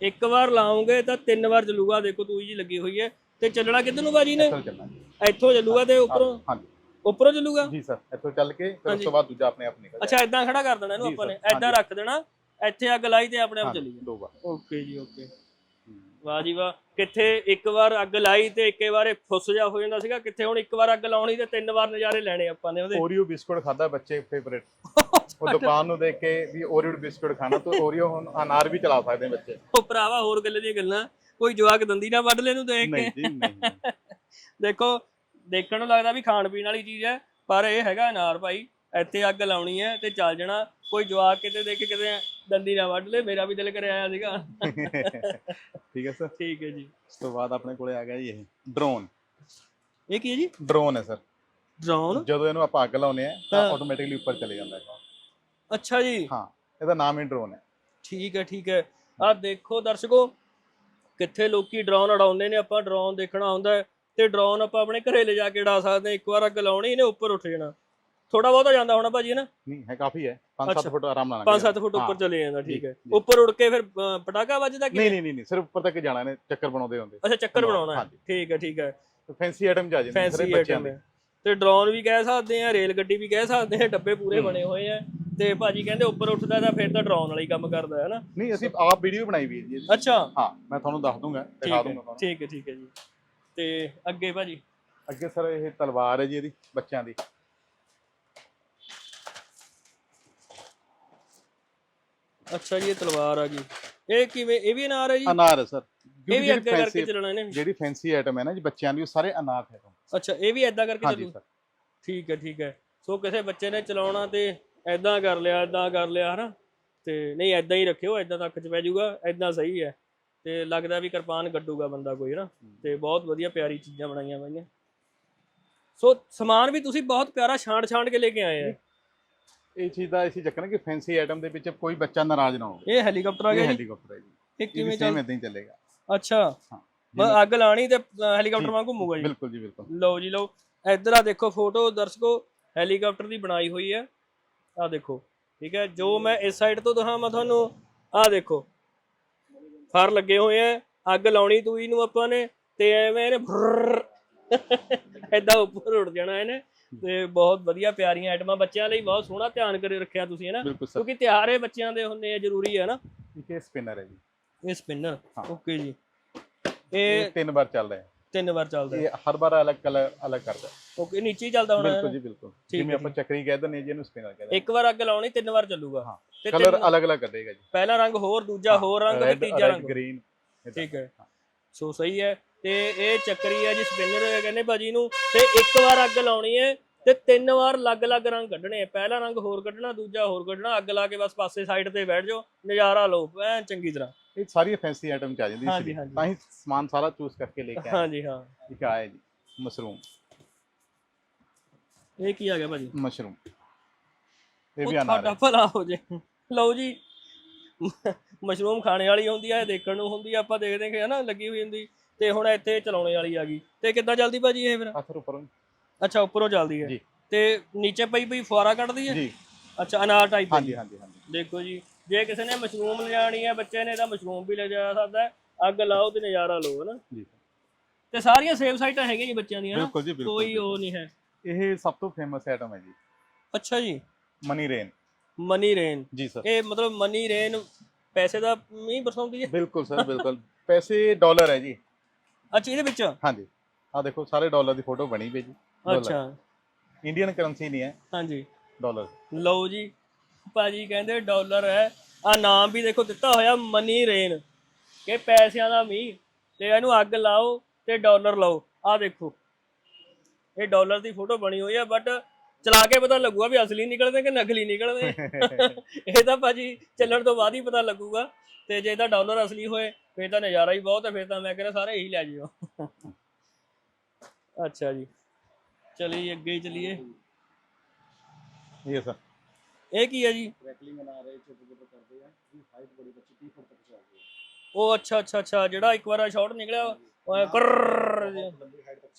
Speaker 1: ਇੱਕ ਵਾਰ ਲਾਉਂਗੇ ਤਾਂ ਤਿੰਨ ਵਾਰ ਚੱਲੂਗਾ। ਦੇਖੋ ਤੂੰ ਜੀ ਲੱਗੀ ਹੋਈ ਹੈ। ਤੇ ਚੱਲਣਾ ਕਿੱਧਰ ਨੂੰ ਭਾਜੀ ਨੇ
Speaker 2: ਇੱਥੋਂ ਚੱਲਣਾ ਜੀ।
Speaker 1: ਇੱਥੋਂ ਚੱਲੂਗਾ ਤੇ ਉੱਪਰੋਂ?
Speaker 2: ਹਾਂਜੀ।
Speaker 1: ਉੱਪਰੋਂ ਚੱਲੂਗਾ?
Speaker 2: ਜੀ ਸਰ ਇੱਥੋਂ ਚੱਲ ਕੇ ਫਿਰ ਉਸ
Speaker 1: ਹਾਂਜੀ।
Speaker 2: ਤੋਂ ਬਾਅਦ ਦੂਜਾ ਆਪਣੇ ਆਪ ਨਿਕਲ
Speaker 1: ਅੱਛਾ ਇਦਾਂ ਖੜਾ ਕਰ ਦੇਣਾ ਇਹਨੂੰ
Speaker 2: ਜੀ
Speaker 1: ਆਪਾਂ ਨੇ।
Speaker 2: ਸਰ,
Speaker 1: ਇਦਾਂ
Speaker 2: ਹਾਂਜੀ।
Speaker 1: ਰੱਖ ਦੇਣਾ। ਇੱਥੇ ਅੱਗ ਲਾਈ ਤੇ ਆਪਣੇ ਆਪ ਚੱਲੀ ਜਾ
Speaker 2: ਦੋ ਵਾਰ।
Speaker 1: ਓਕੇ ਜੀ ਓਕੇ। ਵਾਹ ਜੀ ਵਾਹ। ਕਿੱਥੇ ਇੱਕ ਵਾਰ ਅੱਗ ਲਾਈ ਤੇ ਇੱਕੇ ਵਾਰ ਫੁੱਸ ਜਾ ਹੋ ਜਾਂਦਾ ਸੀਗਾ। ਕਿੱਥੇ ਹੁਣ ਇੱਕ ਵਾਰ ਅੱਗ ਲਾਉਣੀ ਤੇ ਤਿੰਨ ਵਾਰ ਨਜ਼ਾਰੇ ਲੈਣੇ ਆਪਾਂ ਨੇ ਉਹਦੇ।
Speaker 2: ਓਰੀਓ ਬਿਸਕੁਟ ਖਾਦਾ ਬੱਚੇ ਫੇਵਰੇਟ ਉਹ ਦੁਕਾਨ ਨੂੰ ਦੇਖ ਕੇ ਵੀ ਓਰੀਓ ਬਿਸਕੁਟ ਖਾਣਾ ਤਾਂ ਓਰੀਓ ਹੁਣ ਅਨਾਰ ਵੀ ਚਲਾ ਸਕਦੇ ਬੱਚੇ।
Speaker 1: ਉਹ ਭਰਾਵਾ ਹੋਰ ਗੱਲੇ ਦੀਆਂ ਗੱਲਾਂ। ਕੋਈ ਜਵਾਕ ਦੰਦੀ ਨਾ ਵੱਢ ਲੈ ਨੂੰ ਦੇਖ
Speaker 2: ਨਹੀਂ
Speaker 1: ਕੇ
Speaker 2: ਜੀ ਨਹੀਂ।
Speaker 1: ਦੇਖੋ ਦੇਖਣ ਨੂੰ ਲੱਗਦਾ ਵੀ ਖਾਣ ਪੀਣ ਵਾਲੀ ਚੀਜ਼ ਹੈ ਪਰ ਇਹ ਹੈਗਾ ਅਨਾਰ ਭਾਈ। ਇੱਥੇ ਅੱਗ ਲਾਉਣੀ ਹੈ ਤੇ ਚੱਲ ਜਾਣਾ। ਕੋਈ ਜਵਾਕ ਕਿਤੇ ਦੇਖ ਕੇ ਕਿਤੇ ਦੰਦੀ ਨਾ ਵੱਢ ਲੈ ਮੇਰਾ ਵੀ ਦਿਲ ਕਰਿਆ ਆਇਆ ਸੀਗਾ।
Speaker 2: ਠੀਕ ਹੈ ਸਰ?
Speaker 1: ਠੀਕ ਹੈ ਜੀ।
Speaker 2: ਉਸ ਤੋਂ ਬਾਅਦ ਆਪਣੇ ਕੋਲੇ ਆ ਗਿਆ ਜੀ ਇਹ। ਡਰੋਨ
Speaker 1: ਇਹ ਕੀ ਹੈ ਜੀ?
Speaker 2: ਡਰੋਨ ਹੈ ਸਰ।
Speaker 1: ਡਰੋਨ
Speaker 2: ਜਦੋਂ ਇਹਨੂੰ ਆਪਾਂ ਅੱਗ ਲਾਉਨੇ ਆ ਤਾਂ
Speaker 1: ਹਾਂ।
Speaker 2: ਆਟੋਮੈਟਿਕਲੀ ਉੱਪਰ ਚਲੇ ਜਾਂਦਾ ਹੈ।
Speaker 1: ਅੱਛਾ ਜੀ।
Speaker 2: ਹਾਂ ਇਹਦਾ ਨਾਮ ਹੀ ਡਰੋਨ ਹੈ।
Speaker 1: ਠੀਕ ਹੈ ਠੀਕ ਹੈ। ਆ ਦੇਖੋ ਦਰਸ਼ਕੋ ਕਿੱਥੇ ਲੋਕੀ ਡਰੋਨ ਉਡਾਉਂਦੇ ਨੇ ਆਪਾਂ ਡਰੋਨ ਦੇਖਣਾ ਹੁੰਦਾ ਹੈ ਤੇ ਡਰੋਨ ਆਪਾਂ ਆਪਣੇ ਘਰੇ ਲੈ ਜਾ ਕੇ ਉਡਾ ਸਕਦੇ ਹਾਂ। ਇੱਕ ਵਾਰ ਅੱਗ ਲਾਉਣੀ ਇਹਨੇ ਉੱਪਰ ਉੱਠ ਜਾਣਾ। ਥੋੜਾ ਬਹੁਤਾ ਜਾਂਦਾ ਹੋਣਾ ਭਾਜੀ ਨਾ
Speaker 2: ਨਹੀਂ ਹੈ ਕਾਫੀ ਹੈ। 5-7
Speaker 1: ਅੱਛਾ।
Speaker 2: ਫੁੱਟ ਆਰਾਮ ਨਾਲ ਲੰਘ
Speaker 1: 5-7
Speaker 2: ਜਾਂਦਾ।
Speaker 1: ਫੁੱਟ ਉੱਪਰ
Speaker 2: ਹਾਂ।
Speaker 1: ਚਲੇ ਜਾਂਦਾ ਠੀਕ ਹੈ। ਉੱਪਰ ਉੱਡ ਕੇ ਫਿਰ ਪਟਾਕਾ ਵੱਜਦਾ ਕਿ
Speaker 2: ਨਹੀਂ ਨਹੀਂ ਨਹੀਂ ਸਿਰਫ ਉੱਪਰ ਤੱਕ ਜਾਣਾ ਨੇ ਚੱਕਰ ਬਣਾਉਂਦੇ ਹੁੰਦੇ।
Speaker 1: ਅੱਛਾ ਚੱਕਰ ਬਣਾਉਣਾ ਹੈ। ਠੀਕ ਹੈ ਠੀਕ ਹੈ।
Speaker 2: ਫੈਂਸੀ ਆਈਟਮ ਜਾ ਜਾਂਦੇ
Speaker 1: ਫੈਂਸੀ ਆਈਟਮ ਹੈ। ਤੇ ਡਰੋਨ ਵੀ ਕਹਿ ਸਕਦੇ ਆ ਰੇਲ ਗੱਡੀ ਵੀ ਕਹਿ ਸਕਦੇ ਆ ਡੱਬੇ ਪੂਰੇ ਬਣੇ ਹੋਏ ਆ। ਤੇ ਭਾਜੀ ਕਹਿੰਦੇ ਉੱਪਰ ਉੱਠਦਾ ਤਾਂ ਫਿਰ ਤਾਂ ਡਰੋਨ ਵਾਲਾ ਹੀ ਕੰਮ ਕਰਦਾ ਹੈ ਨਾ।
Speaker 2: ਨਹੀਂ ਅਸੀਂ ਆਪ ਵੀਡੀਓ ਬਣਾਈ ਵੀ ਹੈ ਜੀ।
Speaker 1: ਅੱਛਾ।
Speaker 2: ਹਾਂ ਮੈਂ ਤੁਹਾਨੂੰ ਦੱਸ ਦੂੰਗਾ ਦਿਖਾ
Speaker 1: ਹੈ
Speaker 2: ਦੂੰਗਾ ਤੁਹਾਨੂੰ।
Speaker 1: ਠੀਕ ਹੈ ਠੀਕ ਹੈ ਜੀ। ਤੇ ਅੱਗੇ ਭਾਜੀ?
Speaker 2: ਅੱਗੇ ਸਰ ਇਹ ਤਲਵਾਰ ਹੈ ਜੀ ਇਹਦੀ ਬੱਚਿਆਂ ਦੀ।
Speaker 1: ਅੱਛਾ ਜੀ ਇਹ ਤਲਵਾਰ ਆ ਗਈ ਇਹ ਕਿਵੇਂ ਇਹ ਵੀ ਅਨਾਰ ਹੈ ਜੀ?
Speaker 2: ਅਨਾਰ ਹੈ ਸਰ।
Speaker 1: ਇਹ ਵੀ ਅੱਗੇ ਕਰਕੇ ਚੱਲਣਾ ਇਹਨੇ।
Speaker 2: ਜਿਹੜੀ ਫੈਂਸੀ ਆਈਟਮ ਹੈ ਨਾ ਜੀ ਬੱਚਿਆਂ ਦੀ ਉਹ ਸਾਰੇ ਅਨਾਰ ਹੈ
Speaker 1: ਅੱਛਾ ਇਹ ਵੀ ਐਦਾਂ ਕਰਕੇ ਚੱਲੂ? ਠੀਕ ਹੈ ਠੀਕ ਹੈ। ਸੋ ਕਿਸੇ ਬੱਚੇ ਨੇ ਚਲਾਉਣਾ ਤੇ ਐਦਾਂ ਕਰ ਲਿਆ ਐਦਾਂ ਕਰ ਲਿਆ ਹਨਾ? ਤੇ ਨਹੀਂ ਐਦਾਂ ਹੀ ਰੱਖਿਓ ਐਦਾਂ ਤੱਕ ਚ ਪੈ ਜਾਊਗਾ ਐਦਾਂ ਸਹੀ ਹੈ। ਤੇ ਲੱਗਦਾ ਵੀ ਕਿਰਪਾਨ ਗੱਡੂਗਾ ਬੰਦਾ ਕੋਈ ਹਨਾ? ਤੇ ਬਹੁਤ ਵਧੀਆ ਪਿਆਰੀ ਚੀਜ਼ਾਂ ਬਣਾਈਆਂ ਹੋਈਆਂ। ਸੋ ਸਮਾਨ ਵੀ ਤੁਸੀਂ ਬਹੁਤ ਪਿਆਰਾ ਛਾਂਟ ਛਾਂਟ ਕੇ ਲੈ ਕੇ ਆਏ ਆ।
Speaker 2: ਇਹ ਚੀਜ਼ ਦਾ ਅਸੀਂ ਚੱਕਰ ਕਿ ਫੈਂਸੀ ਆਈਟਮ ਦੇ ਵਿੱਚ ਕੋਈ ਬੱਚਾ ਨਾਰਾਜ਼ ਨਾ ਹੋਵੇ।
Speaker 1: ਇਹ ਹੈਲੀਕਾਪਟਰ ਆ
Speaker 2: ਇਹ
Speaker 1: ਗਿਆ ਜੀ?
Speaker 2: ਹੈਲੀਕਾਪਟਰ ਹੈ ਜੀ।
Speaker 1: ਇਹ ਕਿਵੇਂ ਚੱਲ
Speaker 2: ਇਦਾਂ ਹੀ ਚੱਲੇਗਾ।
Speaker 1: ਅੱਛਾ।
Speaker 2: ਹਾਂ।
Speaker 1: ਬਸ ਅੱਗ ਲਾਣੀ ਤੇ ਹੈਲੀਕਾਪਟਰ ਵਾਂਗ ਘੁੰਮੂਗਾ ਜੀ?
Speaker 2: ਬਿਲਕੁਲ ਜੀ ਬਿਲਕੁਲ।
Speaker 1: ਲਓ ਜੀ ਲਓ। ਇੱਧਰ ਆ ਦੇਖੋ ਫੋਟੋ ਦਰਸ਼ਕੋ। ਹੈਲੀਕਾਪਟਰ ਦੀ ਬਣਾਈ ਹੋਈ ਹੈ। ਆ ਦੇਖੋ। ਠੀਕ ਹੈ? ਜੋ ਮੈਂ ਇਸ ਸਾਈਡ ਤੋਂ ਦਿਖਾਵਾਂ ਤੁਹਾਨੂੰ ਆ ਦੇਖੋ। ਫਰ ਲੱਗੇ ਹੋਏ ਆ ਅੱਗ ਲਾਉਣੀ ਤੂਈ ਨੂੰ ਆਪਾਂ ਨੇ ਤੇ ਐਵੇਂ ਇਹਨੇ ਐਦਾਂ ਉੱਪਰ ਉੱਡ ਜਾਣਾ ਇਹਨੇ। ਤੇ ਬਹੁਤ ਵਧੀਆ ਪਿਆਰੀਆਂ ਆਈਟਮਾਂ ਬੱਚਿਆਂ ਲਈ ਬਹੁਤ ਸੋਹਣਾ ਧਿਆਨ ਕਰੇ ਰੱਖਿਆ ਤੁਸੀਂ ਹੈ ਨਾ?
Speaker 2: ਬਿਲਕੁਲ ਸਰ।
Speaker 1: ਕਿਉਂਕਿ ਤਿਉਹਾਰੇ ਬੱਚਿਆਂ ਦੇ ਹੁੰਦੇ ਆ ਜ਼ਰੂਰੀ ਹੈ ਨਾ।
Speaker 2: ਇੱਕ ਇਹ ਸਪਿਨਰ ਹੈ ਜੀ।
Speaker 1: ਇਹ ਸਪਿਨਰ। ਓਕੇ ਜੀ।
Speaker 2: ਇਹ ਤਿੰਨ ਵਾਰ ਚੱਲਦਾ ਹੈ।
Speaker 1: ਤਿੰਨ ਵਾਰ ਚੱਲਦਾ
Speaker 2: ਇਹ ਹਰ ਵਾਰ ਅਲੱਗ ਕਲਰ ਅਲੱਗ ਕਰਦਾ
Speaker 1: ਓਕੇ ਨੀਚੇ ਹੀ ਚੱਲਦਾ ਹੋਣਾ
Speaker 2: ਬਿਲਕੁਲ ਜੀ ਬਿਲਕੁਲ। ਜਿਵੇਂ ਆਪਾਂ ਚੱਕਰੀ ਕਹਿ ਦਿੰਦੇ ਜੀ ਇਹਨੂੰ ਸਪਿਨਰ ਕਹਿੰਦੇ
Speaker 1: ਇੱਕ ਵਾਰ ਅੱਗ ਲਾਉਣੀ ਤਿੰਨ ਵਾਰ ਚੱਲੂਗਾ।
Speaker 2: ਹਾਂ।
Speaker 1: ਤੇ
Speaker 2: ਕਲਰ ਅਲੱਗ ਅਲੱਗ ਕੱਢੇਗਾ ਜੀ।
Speaker 1: ਪਹਿਲਾ ਰੰਗ ਹੋਰ ਦੂਜਾ ਹੋਰ ਰੰਗ ਤੇ ਤੀਜਾ ਰੰਗ।
Speaker 2: ਗ੍ਰੀਨ
Speaker 1: ਠੀਕ ਹੈ। ਸੋ ਸਹੀ ਹੈ। ਤੇ ਇਹ ਚੱਕਰੀ ਹੈ ਜੀ ਸਪਿਨਰ ਕਹਿੰਦੇ ਭਾਜੀ ਨੂੰ ਤੇ ਇੱਕ ਵਾਰ ਅੱਗ ਲਾਉਣੀ ਹੈ ਤੇ ਤਿੰਨ ਵਾਰ ਅਲੱਗ-ਅਲੱਗ ਰੰਗ ਕੱਢਣੇ ਆ। ਪਹਿਲਾ ਰੰਗ ਹੋਰ ਕੱਢਣਾ ਦੂਜਾ ਹੋਰ ਕੱਢਣਾ ਅੱਗ ਲਾ ਕੇ ਬਸ ਪਾਸੇ ਸਾਈਡ ਤੇ ਬੈਠ ਜਾਓ ਨਜ਼ਾਰਾ ਲਓ ਐ ਚੰਗੀ ਤਰ੍ਹਾਂ।
Speaker 2: ਇਹ ਸਾਰੀ ਫੈਂਸੀ ਆਈਟਮ ਚ ਆ ਜਾਂਦੀ ਸੀ। ਤਾਂ ਹੀ ਸਮਾਨ ਸਾਰਾ ਚੂਜ਼ ਕਰਕੇ ਲੈ ਕੇ ਆਏ।
Speaker 1: ਹਾਂਜੀ ਹਾਂ।
Speaker 2: ਇੱਕ ਆਇਆ ਜੀ। ਮਸ਼ਰੂਮ
Speaker 1: ਇਹ ਕੀ ਆ ਗਿਆ ਭਾਜੀ?
Speaker 2: ਮਸ਼ਰੂਮ ਇਹ ਵੀ ਹੈ।
Speaker 1: ਭਲਾ ਹੋ ਜੇ। ਲਓ ਜੀ। ਮਸ਼ਰੂਮ ਖਾਣੇ ਵਾਲੀ ਹੁੰਦੀ ਆ ਇਹ ਦੇਖਣ ਨੂੰ ਹੁੰਦੀ ਆ ਆਪਾਂ ਦੇਖਦੇ ਕਿ ਹਨਾ ਲੱਗੀ ਹੋਈ ਹੁੰਦੀ। ਤੇ ਹੁਣ ਇੱਥੇ ਚਲਾਉਣੇ ਵਾਲੀ ਆ ਗਈ। ਤੇ ਕਿੱਦਾਂ ਚੱਲਦੀ ਭਾਜੀ ਇਹ ਫਿਰ?
Speaker 2: ਅਸਰ ਉੱਪਰੋਂ
Speaker 1: ਅੱਛਾ ਉੱਪਰੋਂ ਚੱਲਦੀ ਹੈ।
Speaker 2: ਜੀ।
Speaker 1: ਤੇ ਨੀਚੇ ਪਈ ਪਈ ਫੁਆਰਾ ਕੱਢਦੀ ਹੈ?
Speaker 2: ਜੀ।
Speaker 1: ਅੱਛਾ ਅਨਾਰ ਟਾਈਪ
Speaker 2: ਹਾਂਜੀ ਹਾਂਜੀ ਹਾਂਜੀ।
Speaker 1: ਦੇਖੋ ਜੀ ਜੇ ਕਿਸੇ ਨੇ ਮਸ਼ਰੂਮ ਲਿਜਾਣੀ ਹੈ ਬੱਚੇ ਨੇ ਤਾਂ ਮਸ਼ਰੂਮ ਵੀ ਲੈ ਜਾ ਸਕਦਾ ਅੱਗ ਲਾਓ ਤੇ ਨਜ਼ਾਰਾ ਲਓ ਹਨਾ?
Speaker 2: ਜੀ।
Speaker 1: ਤੇ ਸਾਰੀਆਂ ਸੇਵ ਸਾਈਟਾਂ ਹੈਗੀਆਂ ਜੀ ਬੱਚਿਆਂ ਦੀਆਂ
Speaker 2: ਬਿਲਕੁਲ ਜੀ ਬਿਲਕੁਲ
Speaker 1: ਕੋਈ ਉਹ ਨਹੀਂ ਹੈ।
Speaker 2: ਇਹ ਸਭ ਤੋਂ ਫੇਮਸ ਆਈਟਮ ਹੈ ਜੀ।
Speaker 1: ਅੱਛਾ ਜੀ।
Speaker 2: Money rain.
Speaker 1: Money rain.
Speaker 2: ਜੀ ਸਰ।
Speaker 1: ਇਹ ਮਤਲਬ ਮਨੀ ਰੇਨ ਪੈਸੇ ਦਾ ਮੀਂਹ ਬਰਸਾਉਂਦੀ ਹੈ?
Speaker 2: ਬਿਲਕੁਲ ਸਰ ਬਿਲਕੁਲ। ਪੈਸੇ ਡਾਲਰ ਹੈ ਜੀ।
Speaker 1: ਅੱਛਾ ਇਹਦੇ ਵਿੱਚ?
Speaker 2: ਹਾਂਜੀ। ਆ ਦੇਖੋ ਸਾਰੇ ਡਾਲਰ ਦੀ ਫੋਟੋ ਬਣੀ ਪਈ ਜੀ
Speaker 1: ਅੱਛਾ।
Speaker 2: ਇੰਡੀਅਨ ਕਰੰਸੀ ਨਹੀਂ ਹੈ।
Speaker 1: ਹਾਂਜੀ।
Speaker 2: ਡਾਲਰ
Speaker 1: ਲਓ ਜੀ ਭਾਜੀ ਕਹਿੰਦੇ ਡਾਲਰ ਹੈ। ਆ ਨਾਮ ਵੀ ਦੇਖੋ ਦਿੱਤਾ ਹੋਇਆ ਮਨੀ ਰੇਨ ਕਿ ਪੈਸਿਆਂ ਦਾ ਮੀਂਹ। ਤੇ ਇਹਨੂੰ ਅੱਗ ਲਾਓ ਤੇ ਡਾਲਰ ਲਾਓ। ਆ ਦੇਖੋ। ਇਹ ਡਾਲਰ ਦੀ ਫੋਟੋ ਬਣੀ ਹੋਈ ਆ ਬਟ ਚਲਾ ਕੇ ਪਤਾ ਲੱਗੂਗਾ ਵੀ ਅਸਲੀ ਨਿਕਲਦੇ ਕਿ ਨਕਲੀ ਨਿਕਲਦੇ। ਇਹ ਤਾਂ ਭਾਜੀ ਚੱਲਣ ਤੋਂ ਬਾਅਦ ਹੀ ਪਤਾ ਲੱਗੂਗਾ। ਤੇ ਜੇ ਤਾਂ ਡਾਲਰ ਅਸਲੀ ਹੋਏ ਫੇਰ ਤਾਂ ਨਜ਼ਾਰਾ ਹੀ ਬਹੁਤ ਹੈ ਫੇਰ ਤਾਂ ਮੈਂ ਕਹਿੰਦਾ ਸਾਰੇ ਇਹੀ ਲੈ ਜਿਓ। ਅੱਛਾ ਜੀ। ਚਲਿਏ ਅੱਗੇ ਹੀ ਚਲੀਏ।
Speaker 2: ਇਹ ਸਰ।
Speaker 1: ਇਹ ਕੀ ਹੈ ਜੀ?
Speaker 3: ਕਰੈਕਲਿੰਗ ਬਣਾ ਰਹੇ ਛੋਟੇ ਛੋਟੇ ਕਰਦੇ ਆ। ਦੀ ਹਾਈਟ ਬੜੀ ਬੱਚੀ 30 ਫੁੱਟ ਤੱਕ ਚੱਲਦੀ ਹੈ
Speaker 1: ਉਹ ਅੱਛਾ ਅੱਛਾ ਅੱਛਾ ਜਿਹੜਾ ਇੱਕ ਵਾਰ ਸ਼ਾਟ ਨਿਕਲਿਆ ਉਹ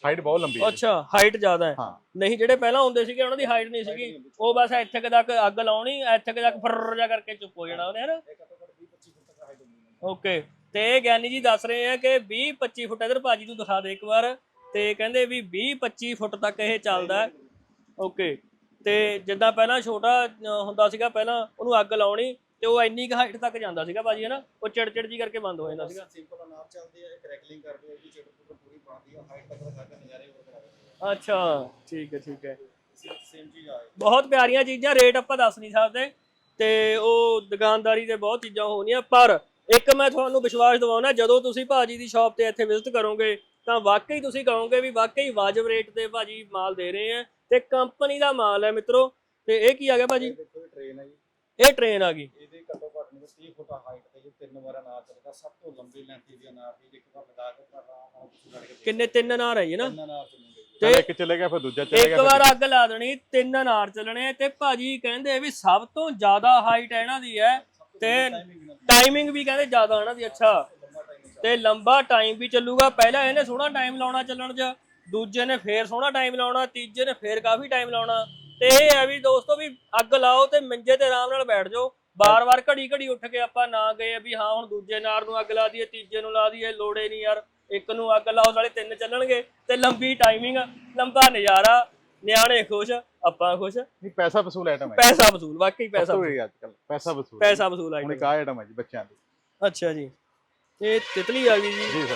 Speaker 3: ਹਾਈਟ
Speaker 2: ਬਹੁਤ ਲੰਬੀ ਹੈ।
Speaker 1: ਅੱਛਾ ਹਾਈਟ ਜ਼ਿਆਦਾ ਹੈ।
Speaker 2: ਹਾਂ।
Speaker 1: ਨਹੀਂ ਜਿਹੜੇ ਪਹਿਲਾਂ ਹੁੰਦੇ ਸੀਗੇ ਉਹਨਾਂ ਦੀ ਹਾਈਟ ਨਹੀਂ ਸੀਗੀ। ਉਹ ਬਸ ਇੱਥੇ ਕੁ ਤੱਕ ਅੱਗ ਲਾਉਣੀ ਇੱਥੇ ਕੁ ਤੱਕ ਫਰਰ ਜਾ ਕਰਕੇ ਚੁੱਪ ਹੋ ਜਾਣਾ ਉਹਨੇ ਹਨਾ?
Speaker 3: ਇਹ ਘੱਟੋ ਘੱਟ 20 25 ਫੁੱਟ ਤੱਕ ਹਾਈਟ ਹੁੰਦੀ ਹੈ
Speaker 1: ਓਕੇ ਤੇ ਇਹ ਗਿਆਨੀ ਜੀ ਦੱਸ ਰਹੇ ਆ ਕਿ 20 25 ਫੁੱਟ ਇਧਰ ਭਾਜੀ ਨੂੰ ਦਿਖਾ ਦੇ ਇੱਕ ਵਾਰ। ਤੇ ਕਹਿੰਦੇ ਵੀ 20 25 ਫੁੱਟ ਤੱਕ ਇਹ ਚੱਲਦਾ ਓਕੇ ਤੇ ਜਿੱਦਾਂ ਪਹਿਲਾਂ ਛੋਟਾ ਹੁੰਦਾ ਸੀਗਾ ਪਹਿਲਾਂ ਉਹਨੂੰ ਅੱਗ ਲਾਉਣੀ ਤੇ ਉਹ ਇੰਨੀ ਕੁ ਹਾਈਟ ਤੱਕ ਜਾਂਦਾ ਸੀਗਾ ਭਾਜੀ ਹਨਾ? ਉਹ ਚਿੜ ਚਿੜ ਜੀ ਕਰਕੇ ਬੰਦ ਹੋ ਜਾਂਦਾ ਸੀਗਾ।
Speaker 3: ਸਿੰਪਲ ਅਨਾਰ ਚੱਲਦੇ ਆ ਇਹ ਕਰੈਕਲਿੰਗ ਕਰਦੇ ਆ ਕੇ ਆ
Speaker 1: ਅੱਛਾ, ਠੀਕ ਹੈ ਠੀਕ ਹੈ।
Speaker 3: ਸੇਮ ਚੀਜ਼ ਆਏ
Speaker 1: ਬਹੁਤ ਪਿਆਰੀਆਂ ਚੀਜ਼ਾਂ ਰੇਟ ਆਪਾਂ ਦੱਸ ਨਹੀਂ ਸਕਦੇ। ਤੇ ਉਹ ਦੁਕਾਨਦਾਰੀ ਦੇ ਬਹੁਤ ਚੀਜ਼ਾਂ ਹੋਣੀਆਂ, ਪਰ ਇੱਕ ਮੈਂ ਤੁਹਾਨੂੰ ਵਿਸ਼ਵਾਸ ਦਿਵਾਉਣਾ, ਜਦੋਂ ਤੁਸੀਂ ਭਾਜੀ ਦੀ ਸ਼ਾਪ ਤੇ ਇੱਥੇ ਵਿਜ਼ਿਟ ਕਰੋਗੇ, ਤਾਂ ਵਾਕਈ ਤੁਸੀਂ ਕਹੋਗੇ ਵੀ ਵਾਕਈ ਵਾਜਬ ਰੇਟ ਤੇ ਭਾਜੀ ਮਾਲ ਦੇ ਰਹੇ ਆ, ਤੇ ਕੰਪਨੀ ਦਾ ਮਾਲ ਹੈ ਮਿੱਤਰੋ। ਤੇ ਇਹ ਕੀ ਆ ਗਿਆ ਭਾਜੀ?
Speaker 3: ਟ੍ਰੇਨ ਹੈ ਜੀ।
Speaker 1: ਇਹ ਟ੍ਰੇਨ ਆ ਗਈ।
Speaker 3: ਇਹਦੇ ਘੱਟੋ ਘੱਟ ਨਹੀਂ 30 ਫੁੱਟ ਹਾਈਟ ਤੇ ਜੀ ਤਿੰਨ ਵਾਰ ਅਨਾਰ ਚੱਲਦਾ ਸਭ ਤੋਂ ਲੰਬੀ ਲੈਂਥ ਦੀ ਅਨਾਰ ਦੀ। ਇੱਕ ਵਾਰ ਲਗਾ ਕੇ ਪਰ ਆਰਾਮ ਨਾਲ ਤੁਸੀਂ ਲੜ ਕੇ ਦੇਖੋ।
Speaker 1: ਕਿੰਨੇ ਤਿੰਨ ਨਾਰ ਹੈ ਨਾ?
Speaker 3: ਤਿੰਨ ਅਨਾਰ ਚੱਲੂਗੇ ਜੀ।
Speaker 2: ਚੱਲ ਇੱਕ ਚਲੇ ਗਿਆ ਫਿਰ ਦੂਜਾ ਚਲੇ
Speaker 1: ਇੱਕ
Speaker 2: ਗਿਆ
Speaker 1: ਵਾਰ
Speaker 2: ਫਿਰ
Speaker 1: ਅੱਗ ਲਾ ਦੇਣੀ ਤਿੰਨ ਨਾਰ ਚੱਲਣੇ ਤੇ ਭਾਜੀ ਕਹਿੰਦੇ ਵੀ ਸਭ ਤੋਂ ਜ਼ਿਆਦਾ ਹਾਈਟ ਇਹਨਾਂ ਦੀ ਹੈ। ਤੇ ਟਾਈਮਿੰਗ ਵੀ ਕਹਿੰਦੇ ਜ਼ਿਆਦਾ ਇਹਨਾਂ ਦੀ ਅੱਛਾ। ਤੇ ਲੰਬਾ ਟਾਈਮ ਵੀ ਚੱਲੂਗਾ। ਪਹਿਲਾਂ ਇਹਨੇ ਸੋਹਣਾ ਟਾਈਮ ਲਾਉਣਾ ਚੱਲਣ 'ਚ। ਦੂਜੇ ਨੇ ਫੇਰ ਸੋਹਣਾ ਟਾਈਮ ਲਾਉਣਾ। ਤੀਜੇ ਨੇ ਫੇਰ ਕਾਫੀ ਟਾਈਮ ਲਾਉਣਾ। ਤੇ ਇਹ ਹੈ ਵੀ ਦੋਸਤੋ ਵੀ ਅੱਗ ਲਾਓ ਤੇ ਮੰਜੇ ਤੇ ਆਰਾਮ ਨਾਲ ਬੈਠ ਜਾਓ। ਬਾਰ-ਬਾਰ ਘੜੀ-ਘੜੀ ਉੱਠ ਕੇ ਆਪਾਂ ਨਾ ਗਏ ਵੀ ਹਾਂ ਹੁਣ ਦੂਜੇ ਨਾਰ ਨੂੰ ਅੱਗ ਲਾ ਦਈਏ ਤੀਜੇ ਨੂੰ ਲਾ ਦਈਏ ਲੋੜੇ ਨਹੀਂ ਯਾਰ। ਇੱਕ ਨੂੰ ਅੱਗ ਲਾਓ ਸਾਲੇ ਤਿੰਨ ਚੱਲਣਗੇ ਤੇ ਲੰਬੀ ਟਾਈਮਿੰਗ ਲੰਬਾ ਨਜ਼ਾਰਾ ਨਿਆਣੇ ਖੁਸ਼ ਆਪਾਂ ਖੁਸ਼।
Speaker 2: ਨਹੀਂ ਪੈਸਾ ਵਸੂਲ ਆਈਟਮ ਹੈ
Speaker 1: ਪੈਸਾ ਵਸੂਲ ਵਾਕਈ ਪੈਸਾ ਵਸੂਲ।
Speaker 2: ਅੱਜ ਕੱਲ ਪੈਸਾ ਵਸੂਲ।
Speaker 1: ਪੈਸਾ ਵਸੂਲ
Speaker 2: ਹੁਣ
Speaker 1: ਆਈ
Speaker 2: ਇੱਕ ਆਈਟਮ ਹੈ ਜੀ ਬੱਚਿਆਂ ਦੀ।
Speaker 1: ਅੱਛਾ ਜੀ। ਇਹ ਤਿਤਲੀ ਆ ਗਈ ਜੀ।
Speaker 2: ਜੀ ਸਰ।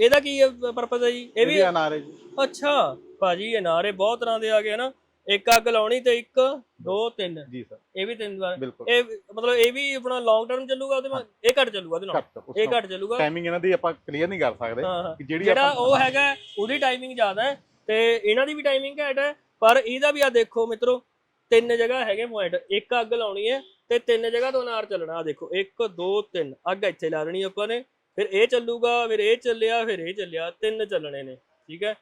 Speaker 1: ਇਹਦਾ ਕੀ ਪਰਪਸ ਹੈ ਜੀ? ਇਹ
Speaker 2: ਵੀ ਅਨਾਰ ਹੈ ਜੀ।
Speaker 1: ਅੱਛਾ। ਭਾਜੀ ਇਹ ਨਾਰੇ ਬਹੁਤ ਤਰ੍ਹਾਂ ਦੇ ਆ ਗਏ ਨਾ ਇੱਕ ਅੱਗ ਲਾਉਣੀ ਤੇ ਇੱਕ ਦੋ ਤਿੰਨ।
Speaker 2: ਜੀ ਸਰ।
Speaker 1: ਇਹ ਵੀ ਤਿੰਨ ਵਾਰ।
Speaker 2: ਬਿਲਕੁਲ।
Speaker 1: ਇਹ ਮਤਲਬ ਇਹ ਵੀ ਆਪਣਾ ਲੌਂਗ ਟਰਮ ਚੱਲੂਗਾ ਉਹਦੇ ਨਾਲ? ਇਹ ਘੱਟ ਚੱਲੂਗਾ ਉਹਦੇ ਨਾਲ?
Speaker 2: ਘੱਟ
Speaker 1: ਇਹ ਘੱਟ ਚੱਲੂਗਾ?
Speaker 2: ਟਾਈਮਿੰਗ ਇਹਨਾਂ ਦੀ ਆਪਾਂ ਕਲੀਅਰ ਨਹੀਂ ਕਰ ਸਕਦੇ
Speaker 1: ਹਾਂ ਹਾਂ।
Speaker 2: ਕਿ ਜਿਹੜੀ
Speaker 1: ਜਿਹੜਾ
Speaker 2: ਆਪਾਂ
Speaker 1: ਉਹ ਹੈਗਾ ਉਹਦੀ ਟਾਈਮਿੰਗ ਜ਼ਿਆਦਾ ਹੈ ਤੇ ਇਹਨਾਂ ਦੀ ਵੀ ਟਾਈਮਿੰਗ ਘੱਟ ਹੈ ਪਰ ਇਹਦਾ ਵੀ ਆ ਦੇਖੋ ਮਿੱਤਰੋ ਤਿੰਨ ਜਗ੍ਹਾ ਹੈਗੇ ਪੁਆਇੰਟ ਇੱਕ ਅੱਗ ਲਾਉਣੀ ਹੈ ਤੇ ਤਿੰਨ ਜਗ੍ਹਾ ਤੋਂ ਅਨਾਰ ਚੱਲਣਾ ਆਹ ਦੇਖੋ। 1 2 3 ਅੱਗ ਇੱਥੇ ਲਾ ਦੇਣੀ ਆਪਾਂ ਨੇ। ਫਿਰ ਇਹ ਚੱਲੂਗਾ ਫਿਰ ਇਹ ਚੱਲਿਆ ਫਿਰ ਇਹ ਚੱਲਿਆ। ਤਿੰਨ ਚੱਲਣੇ ਨੇ ਠੀਕ ਹੈ?